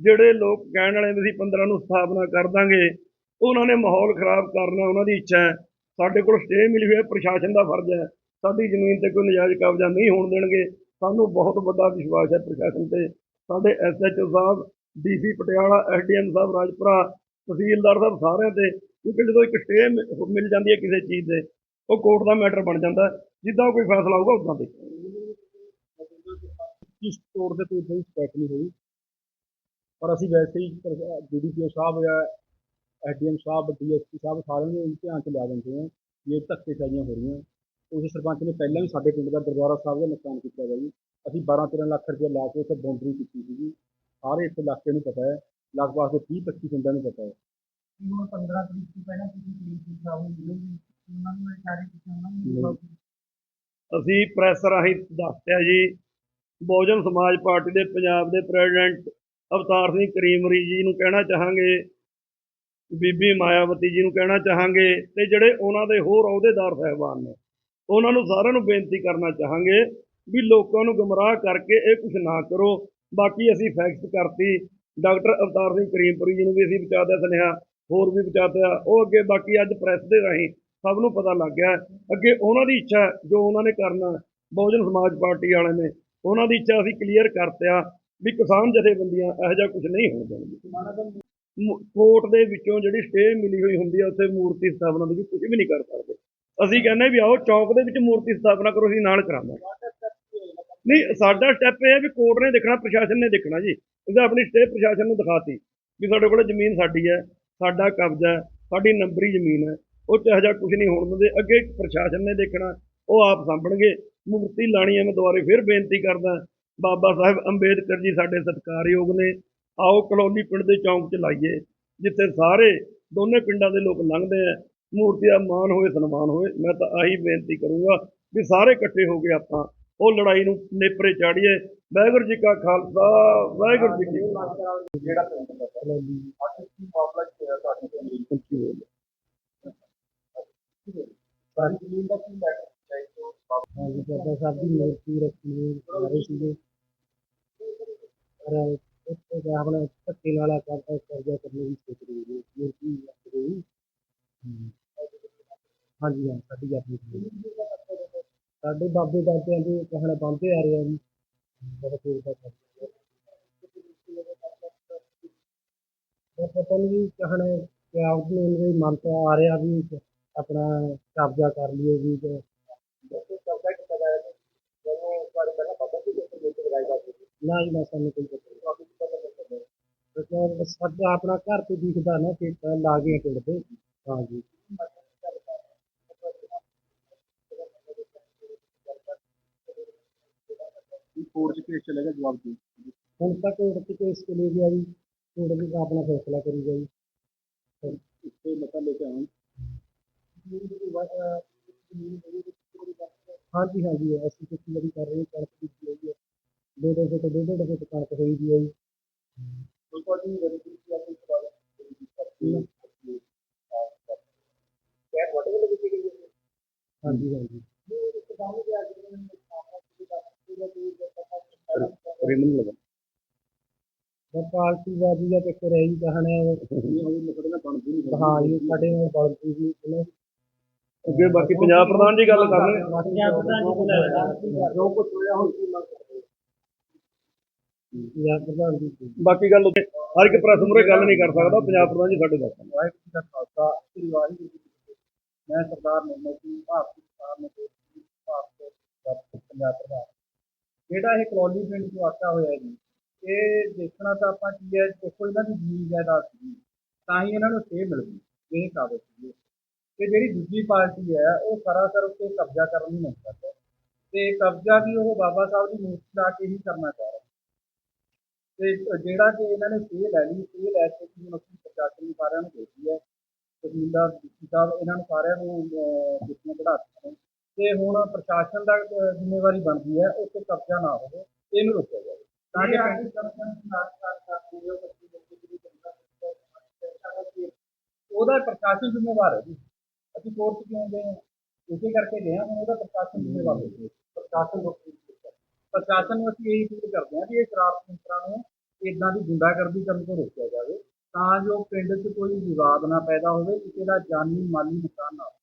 ਜਿਹੜੇ ਲੋਕ ਕਹਿਣ ਵਾਲੇ ਵੀ ਅਸੀਂ 15 ਨੂੰ ਸਥਾਪਨਾ ਕਰ ਦਾਂਗੇ, ਉਹਨਾਂ ਨੇ ਮਾਹੌਲ ਖਰਾਬ ਕਰਨਾ, ਉਹਨਾਂ ਦੀ ਇੱਛਾ ਹੈ। ਸਾਡੇ ਕੋਲ ਸਟੇ ਮਿਲੀ ਹੋਈ ਹੈ, ਪ੍ਰਸ਼ਾਸਨ ਦਾ ਫਰਜ਼ ਹੈ। ਸਾਡੀ ਜ਼ਮੀਨ ਤੇ ਕੋਈ ਨਜਾਇਜ਼ ਕਬਜ਼ਾ ਨਹੀਂ ਹੋਣ ਦੇਣਗੇ। ਸਾਨੂੰ ਬਹੁਤ ਵੱਡਾ ਵਿਸ਼ਵਾਸ ਹੈ ਪ੍ਰਸ਼ਾਸਨ ਤੇ। ਸਾਡੇ ਐਸਐਚਓ ਸਾਹਿਬ ਡੀਸੀ ਪਟਿਆਲਾ ਐਸਡੀਐਮ ਸਾਹਿਬ, ਰਾਜਪੁਰਾ, ਤਹਿਸੀਲਦਾਰ ਸਾਹਿਬ ਸਾਰਿਆਂ ਤੇ, ਕਿਉਂਕਿ ਜਦੋਂ ਇੱਕ ਸਟੇ ਮਿਲ ਜਾਂਦੀ ਹੈ ਕਿਸੇ ਚੀਜ਼ ਦੇ, ਉਹ ਕੋਰਟ ਦਾ ਮੈਟਰ ਬਣ ਜਾਂਦਾ। ਜਿੱਦਾਂ ਕੋਈ ਫੈਸਲਾ ਆਊਗਾ, ਉਦਾਂ ਦੇ।
ਕਿਸ ਤੌਰ ਤੇ ਕੋਈ ਸਹੀ ਸਪੈਕ ਨਹੀਂ ਹੋਈ। ਪਰ ਅਸੀਂ ਵੈਸੇ ਹੀ ਡੀਡੀਪੀਓ ਸਾਹਿਬ ਜਾਂ ਐਸਡੀਐਮ ਸਾਹਿਬ ਡੀਐਸਪੀ ਸਾਹਿਬ ਸਾਰਿਆਂ ਨੂੰ ਧਿਆਨ ਚ ਲਿਆ ਦਿੰਦੇ ਆ ਵੀ ਇਹ ਧੱਕੇ ਚਾਈਆਂ ਹੋ ਰਹੀਆਂ। ਉਸ ਸਰਪੰਚ ਨੇ ਪਹਿਲਾਂ ਵੀ ਸਾਡੇ ਪਿੰਡ ਦਾ ਗੁਰਦੁਆਰਾ ਸਾਹਿਬ ਦਾ ਨੁਕਸਾਨ ਕੀਤਾ ਹੈ ਜੀ। ਅਸੀਂ 12 13 ਲੱਖ ਰੁਪਏ ਲਾ ਕੇ ਉੱਥੇ ਬਾਉਂਡਰੀ ਕੀਤੀ ਸੀਗੀ। ਸਾਰੇ ਇਸ ਇਲਾਕੇ ਨੂੰ ਪਤਾ ਹੈ। ਲਗਭਗ 30 25 ਪਿੰਡਾਂ ਨੂੰ ਪਤਾ ਹੈ।
ਹੁਣ 15 ਤਰੀਕ ਤੋਂ ਪਹਿਲਾਂ ਤੁਸੀਂ ਪੁਲਿਸ ਸਾਹਿਬ ਨੂੰ ਮਿਲੋਗੇ ਉਹਨਾਂ ਨੂੰ ਇਸ਼ਾਰੇ ਕੀਤੇ ਉਹਨਾਂ ਨੂੰ ਮਿਲੋਗੇ
ਅਸੀਂ ਪ੍ਰੈਸ ਰਾਹੀਂ ਦੱਸਿਆ ਜੀ ਬਹੁਜਨ ਸਮਾਜ ਪਾਰਟੀ ਦੇ ਪੰਜਾਬ ਦੇ ਪ੍ਰੈਜ਼ੀਡੈਂਟ ਅਵਤਾਰ ਸਿੰਘ ਕਰੀਮਰੀ ਜੀ ਨੂੰ ਕਹਿਣਾ ਚਾਹਾਂਗੇ ਬੀਬੀ ਮਾਇਆਵਤੀ ਜੀ ਨੂੰ ਕਹਿਣਾ ਚਾਹਾਂਗੇ ਤੇ ਜਿਹੜੇ ਉਹਨਾਂ ਦੇ ਹੋਰ ਅਹੁਦੇਦਾਰ ਸਾਹਿਬਾਨ ਨੇ ਉਹਨਾਂ ਨੂੰ ਸਾਰਿਆਂ ਨੂੰ ਬੇਨਤੀ ਕਰਨਾ ਚਾਹਾਂਗੇ ਵੀ ਲੋਕਾਂ ਨੂੰ ਗਮਰਾਹ ਕਰਕੇ ਇਹ ਕੁਝ ਨਾ ਕਰੋ। ਬਾਕੀ ਅਸੀਂ ਫੈਕਸ ਕਰਤੀ। ਡਾਕਟਰ ਅਵਤਾਰ ਸਿੰਘ ਕਰੀਮਪੁਰੀ ਜੀ ਨੂੰ ਵੀ ਅਸੀਂ ਪਹੁੰਚਾਦਿਆ ਸੁਨੇਹਾ, ਹੋਰ ਵੀ ਪਹੁੰਚਾਦਿਆ ਉਹ ਅੱਗੇ ਬਾਕੀ ਅੱਜ ਪ੍ਰੈਸ ਦੇ ਰਾਹੀਂ ਸਭ ਨੂੰ ਪਤਾ ਲੱਗ ਗਿਆ। ਅੱਗੇ ਉਹਨਾਂ ਦੀ ਇੱਛਾ ਜੋ ਉਹਨਾਂ ਨੇ ਕਰਨਾ, ਬਹੁਜਨ ਸਮਾਜ ਪਾਰਟੀ ਵਾਲਿਆਂ ਨੇ, ਉਹਨਾਂ ਦੀ ਇੱਛਾ ਅਸੀਂ ਕਲੀਅਰ ਕਰਤਿਆ ਵੀ ਕਿਸਾਨ ਜਥੇਬੰਦੀਆਂ ਇਹੋ ਜਿਹਾ ਕੁਝ ਨਹੀਂ ਹੋਣ ਦੇਣਗੇ ਕੋਰਟ ਦੇ ਵਿੱਚੋਂ ਜਿਹੜੀ ਸਟੇ ਮਿਲੀ ਹੋਈ ਹੁੰਦੀ ਹੈ ਉੱਥੇ ਮੂਰਤੀ ਸਥਾਪਨਾ ਦੀ ਕੁਝ ਵੀ ਨਹੀਂ ਕਰ ਸਕਦੇ। ਅਸੀਂ ਕਹਿੰਦੇ ਵੀ ਆਓ ਚੌਂਕ ਦੇ ਵਿੱਚ ਮੂਰਤੀ ਸਥਾਪਨਾ ਕਰੋ, ਅਸੀਂ ਨਾਲ ਕਰਾਂਗੇ ਨਹੀਂ, ਸਾਡਾ ਸਟੈਪ ਇਹ ਹੈ ਵੀ ਕੋਰਟ ਨੇ ਦੇਖਣਾ, ਪ੍ਰਸ਼ਾਸਨ ਨੇ ਦੇਖਣਾ ਜੀ। ਇਹਦਾ ਆਪਣੀ ਸਟੇ ਪ੍ਰਸ਼ਾਸਨ ਨੂੰ ਦਿਖਾਤੀ ਵੀ ਸਾਡੇ ਕੋਲ ਜ਼ਮੀਨ ਸਾਡੀ ਹੈ, ਸਾਡਾ ਕਬਜ਼ਾ ਹੈ, ਸਾਡੀ ਨੰਬਰੀ ਜ਼ਮੀਨ ਹੈ। ਉਹ ਚ ਇਹੋ ਜਿਹਾ ਕੁਝ ਨਹੀਂ ਹੋਣ ਦਿੰਦੇ। ਅੱਗੇ ਪ੍ਰਸ਼ਾਸਨ ਨੇ ਦੇਖਣਾ, ਉਹ ਆਪ ਸਾਂਭਣਗੇ। ਮੂਰਤੀ ਲਾਣੀ ਹੈ, ਮੈਂ ਦੁਬਾਰੇ ਫਿਰ ਬੇਨਤੀ ਕਰਦਾ, ਬਾਬਾ ਸਾਹਿਬ ਅੰਬੇਦਕਰ ਜੀ ਸਾਡੇ ਸਤਿਕਾਰਯੋਗ ਨੇ। ਆਓ ਕਲੋਨੀ ਪਿੰਡ ਦੇ ਚੌਂਕ 'ਚ ਲਾਈਏ, ਜਿੱਥੇ ਸਾਰੇ ਦੋਨੇ ਪਿੰਡਾਂ ਦੇ ਲੋਕ ਲੰਘਦੇ ਆ। ਮੂਰਤੀ ਦਾ ਮਾਣ ਹੋਵੇ ਸਨਮਾਨ ਹੋਵੇ ਮੈਂ ਤਾਂ ਆਹੀ ਬੇਨਤੀ ਕਰੂੰਗਾ ਵੀ ਸਾਰੇ ਇਕੱਠੇ ਹੋ ਕੇ ਆਪਾਂ ਉਹ ਲੜਾਈ ਨੂੰ ਨੇਪਰੇ ਚਾੜੀਏ। ਵਾਹਿਗੁਰੂ ਜੀ ਕਾ ਖਾਲਸਾ ਵਾਹਿਗੁਰੂ ਜੀ ਕੀ ਫਤਿਹ।
ਜਿਹੜਾ ਪਿੰਡ ਦਾ ਮਾਮਲਾ ਕੀ ਹੈ ਤੁਹਾਡੀ ਜ਼ਮੀਨ ਸਾਡੀ ਜ਼ਮੀਨ ਦਾ ਕੀ ਮੈਟਰ ਹੈ ਜੋ
ਹਾਂਜੀ ਬਾਬਾ ਸਾਹਿਬ ਦੀ ਮੂਰਤੀ ਰੱਖਣੀ ਸਾਰੇ ਸੀਗੇ। ਪਰ ਉੱਥੇ ਜਾ ਆਪਣਾ ਧੱਕੇ ਨਾਲ ਕਰਦਾ ਕਰਜ਼ਾ ਕਰਨ ਦੀ ਸੋਚ ਰਹੀ ਹੈ ਮੂਰਤੀ ਰੱਖ ਰਹੀ ਹਾਂਜੀ ਹਾਂ ਸਾਡੀ ਆਪਣੀ ਜ਼ਮੀਨ। ਸਾਡੇ ਬਾਬੇ ਦਾਦਿਆਂ ਦੇ ਕਹਿਣਾ ਬੰਦੇ ਆ ਰਹੇ ਆ ਜੀ। ਬਹੁਤ ਦੇਰ ਦਾ ਉਹ ਪਤਾ ਨਹੀਂ ਕਹਿਣਾ ਕਿ ਆਪ ਨੂੰ ਮੇਰੇ ਮਨ ਤੋਂ ਆ ਰਿਹਾ ਵੀ ਆਪਣਾ ਕਬਜ਼ਾ ਕਰ ਲਈਏ ਵੀ ਤੇ
ਕਬਜ਼ਾ ਕੀਤਾ ਜਾਇਆ ਜਦੋਂ ਤੁਹਾਡੇ ਪਹਿਲਾਂ ਪਤਾ ਸੀ ਕਿ ਕਿੱਥੇ ਲਗਾਈ ਜਾਂਦੀ ਸੀ
ਨਾ ਜੀ, ਨਾ ਸਾਨੂੰ ਕੋਈ ਪਤਾ ਨਹੀਂ। ਕਿਉਂਕਿ ਸਾਡਾ ਆਪਣਾ ਘਰ ਤੇ ਦਿਖਦਾ ਨਾ ਕਿ ਲਾਗੇ ਪਿੰਡ ਦੇ ਹਾਂ ਜੀ
ਕੋਰਟ 'ਚ ਕੇਸ ਚੱਲੇਗਾ ਜਵਾਬ ਦੇ
ਹੁਣ ਤੱਕ ਕੋਰਟ ਚ ਕੇਸ ਚਲੇ ਗਿਆ ਜੀ ਕੋਰਟ ਵੀ ਆਪਣਾ ਫੈਸਲਾ ਕਰੂਗਾ ਜੀ
ਤੇ ਮਤਾ ਲੈ ਕੇ ਆਉਂ
ਹਾਂਜੀ ਹਾਂਜੀ ਅਸੀਂ ਖੇਤੀਬਾੜੀ ਕਰ ਰਹੇ ਹਾਂ ਕਣਕ ਬੀਜੀ ਹੋਈ ਹੈ ਦੋ ਦੋ ਫੁੱਟ ਡੇਢ ਡੇਢ ਫੁੱਟ ਕਣਕ ਹੋਈ ਦੀ ਹੈ ਜੀ
ਤੁਹਾਡੀ ਰੈਗੂਲੇਟਰੀ ਆਪਣੀ ਸਵਾਲ ਕਿਆ ਤੁਹਾਡੇ ਵੱਲੋਂ ਕੀਤੀ ਗਈ ਹੈ।
ਹਾਂਜੀ ਹਾਂਜੀ।
ਰਿੰਨ ਲਗਾ।
ਪਰ ਪਾਲਟੀ ਬਾਜੀ ਦਾ ਚੱਕਰ ਹੈ ਜੀ ਕਹਣਾ ਹਾਂ ਜੀ ਸਾਡੇ ਨਾਲ ਬਣਦੀ ਜੀ ਚਲੋ।
ਅੱਗੇ ਬਾਕੀ ਪੰਜਾਬ ਪ੍ਰਧਾਨ ਜੀ ਗੱਲ ਕਰ ਰਹੇ
ਜੋ ਕੁਝ ਹੋਇਆ ਹੁਣ ਕੀ ਮੰਗ
ਜਾਂ ਪ੍ਰਧਾਨ ਜੀ
ਬਾਕੀ ਗੱਲ ਹਰ ਇੱਕ ਪ੍ਰੈਸ ਮੁਰੇ ਗੱਲ ਨਹੀਂ ਕਰ ਸਕਦਾ ਪੰਜਾਬ ਪ੍ਰਧਾਨ ਜੀ ਸਾਡੇ ਦੱਸਣ
ਵਾਹਿਗੁਰੂ ਜੀ ਦਾ ਖਾਲਸਾ ਸ੍ਰੀ ਵਾਹਿਗੁਰੂ ਜੀ ਮੈਂ ਸਰਦਾਰ ਨਿਰਮਲ ਸਿੰਘ, ਭਾਰਤੀ ਕਿਸਾਨ ਮਜ਼ਦੂਰ ਭਾਰਤ ਦਾ ਪੰਜਾਬ ਪ੍ਰਧਾਨ। ਜਿਹੜਾ ਇਹ ਕਲੋਨੀ ਪਿੰਡ 'ਚ ਵਾਕਿਆ ਹੋਇਆ ਜੀ, ਇਹ ਦੇਖਣਾ ਤਾਂ ਆਪਾਂ ਕੀ ਹੈ, ਦੇਖੋ ਇਹਨਾਂ ਦੀ ਜ਼ਮੀਨ ਜਾਇਦਾਦ ਸੀ ਤਾਂ ਹੀ ਇਹਨਾਂ ਨੂੰ ਸੇ ਮਿਲ ਇਹ ਕਾਗਜ਼ ਸੀ ਤੇ ਜਿਹੜੀ ਦੂਜੀ ਪਾਰਟੀ ਹੈ, ਉਹ ਸਰਾਸਰ ਉੱਤੇ ਕਬਜ਼ਾ ਕਰਨ ਨੂੰ ਮੰਗ ਕਰਦਾ। ਤੇ ਕਬਜ਼ਾ ਵੀ ਉਹ ਬਾਬਾ ਸਾਹਿਬ ਦੀ ਮੂਰਤੀ ਲਾ ਕੇ ਹੀ ਕਰਨਾ ਚਾਹ ਰਿਹਾ। ਤੇ ਜਿਹੜਾ ਕਿ ਇਹਨਾਂ ਨੇ ਸੇ ਲੈ ਲਈ ਸੇ ਲੈ ਕੇ ਹੁਣ ਅਸੀਂ ਪ੍ਰਸ਼ਾਸਨ ਨੂੰ ਸਾਰਿਆਂ ਨੂੰ ਦੇਤੀ ਹੈ। ਤਹਿਸੀਲਦਾਰ ਡੀਸੀ ਸਾਹਿਬ ਇਹਨਾਂ ਨੂੰ ਸਾਰਿਆਂ ਨੂੰ ਕਿਸਮਾਂ ਵਧਾ ਦਿੱਤੀਆਂ ਤੇ ਹੁਣ ਪ੍ਰਸ਼ਾਸਨ ਦਾ ਅਹ, ਜ਼ਿੰਮੇਵਾਰੀ ਬਣਦੀ ਹੈ ਉੱਤੇ ਕਬਜ਼ਾ ਨਾ ਹੋਵੇ ਇਹਨੂੰ ਰੋਕਿਆ ਜਾਵੇ ਤਾਂ ਕਿ ਪਿੰਡ ਉਹਦਾ ਪ੍ਰਸ਼ਾਸਨ ਜ਼ਿੰਮੇਵਾਰ ਹੈ ਜੀ ਅਸੀਂ ਕੋਰਟ 'ਚ ਕਿਉਂ ਗਏ ਹਾਂ ਇਸੇ ਕਰਕੇ ਗਏ ਹਾਂ ਹੁਣ ਉਹਦਾ ਪ੍ਰਸ਼ਾਸਨ ਜ਼ਿੰਮੇਵਾਰ ਹੈ ਪ੍ਰਸ਼ਾਸਨ ਨੂੰ ਪ੍ਰਸ਼ਾਸਨ ਨੂੰ ਅਸੀਂ ਇਹੀ ਅਪੀਲ ਕਰਦੇ ਹਾਂ ਕਿ ਇਹ ਸ਼ਰਾਰਤ ਮਿੰਤਰਾਂ ਨੂੰ ਇਦਾਂ ਦੀ ਗੁੰਡਾਗਰਦੀ ਕਰਨ ਤੋਂ ਰੋਕਿਆ ਜਾਵੇ ਤਾਂ ਜੋ ਪਿੰਡ 'ਚ ਕੋਈ ਵਿਵਾਦ ਨਾ ਪੈਦਾ ਹੋਵੇ, ਕਿਸੇ ਦਾ ਜਾਨੀ ਮਾਲੀ ਨੁਕਸਾਨ ਨਾ ਹੋਵੇ।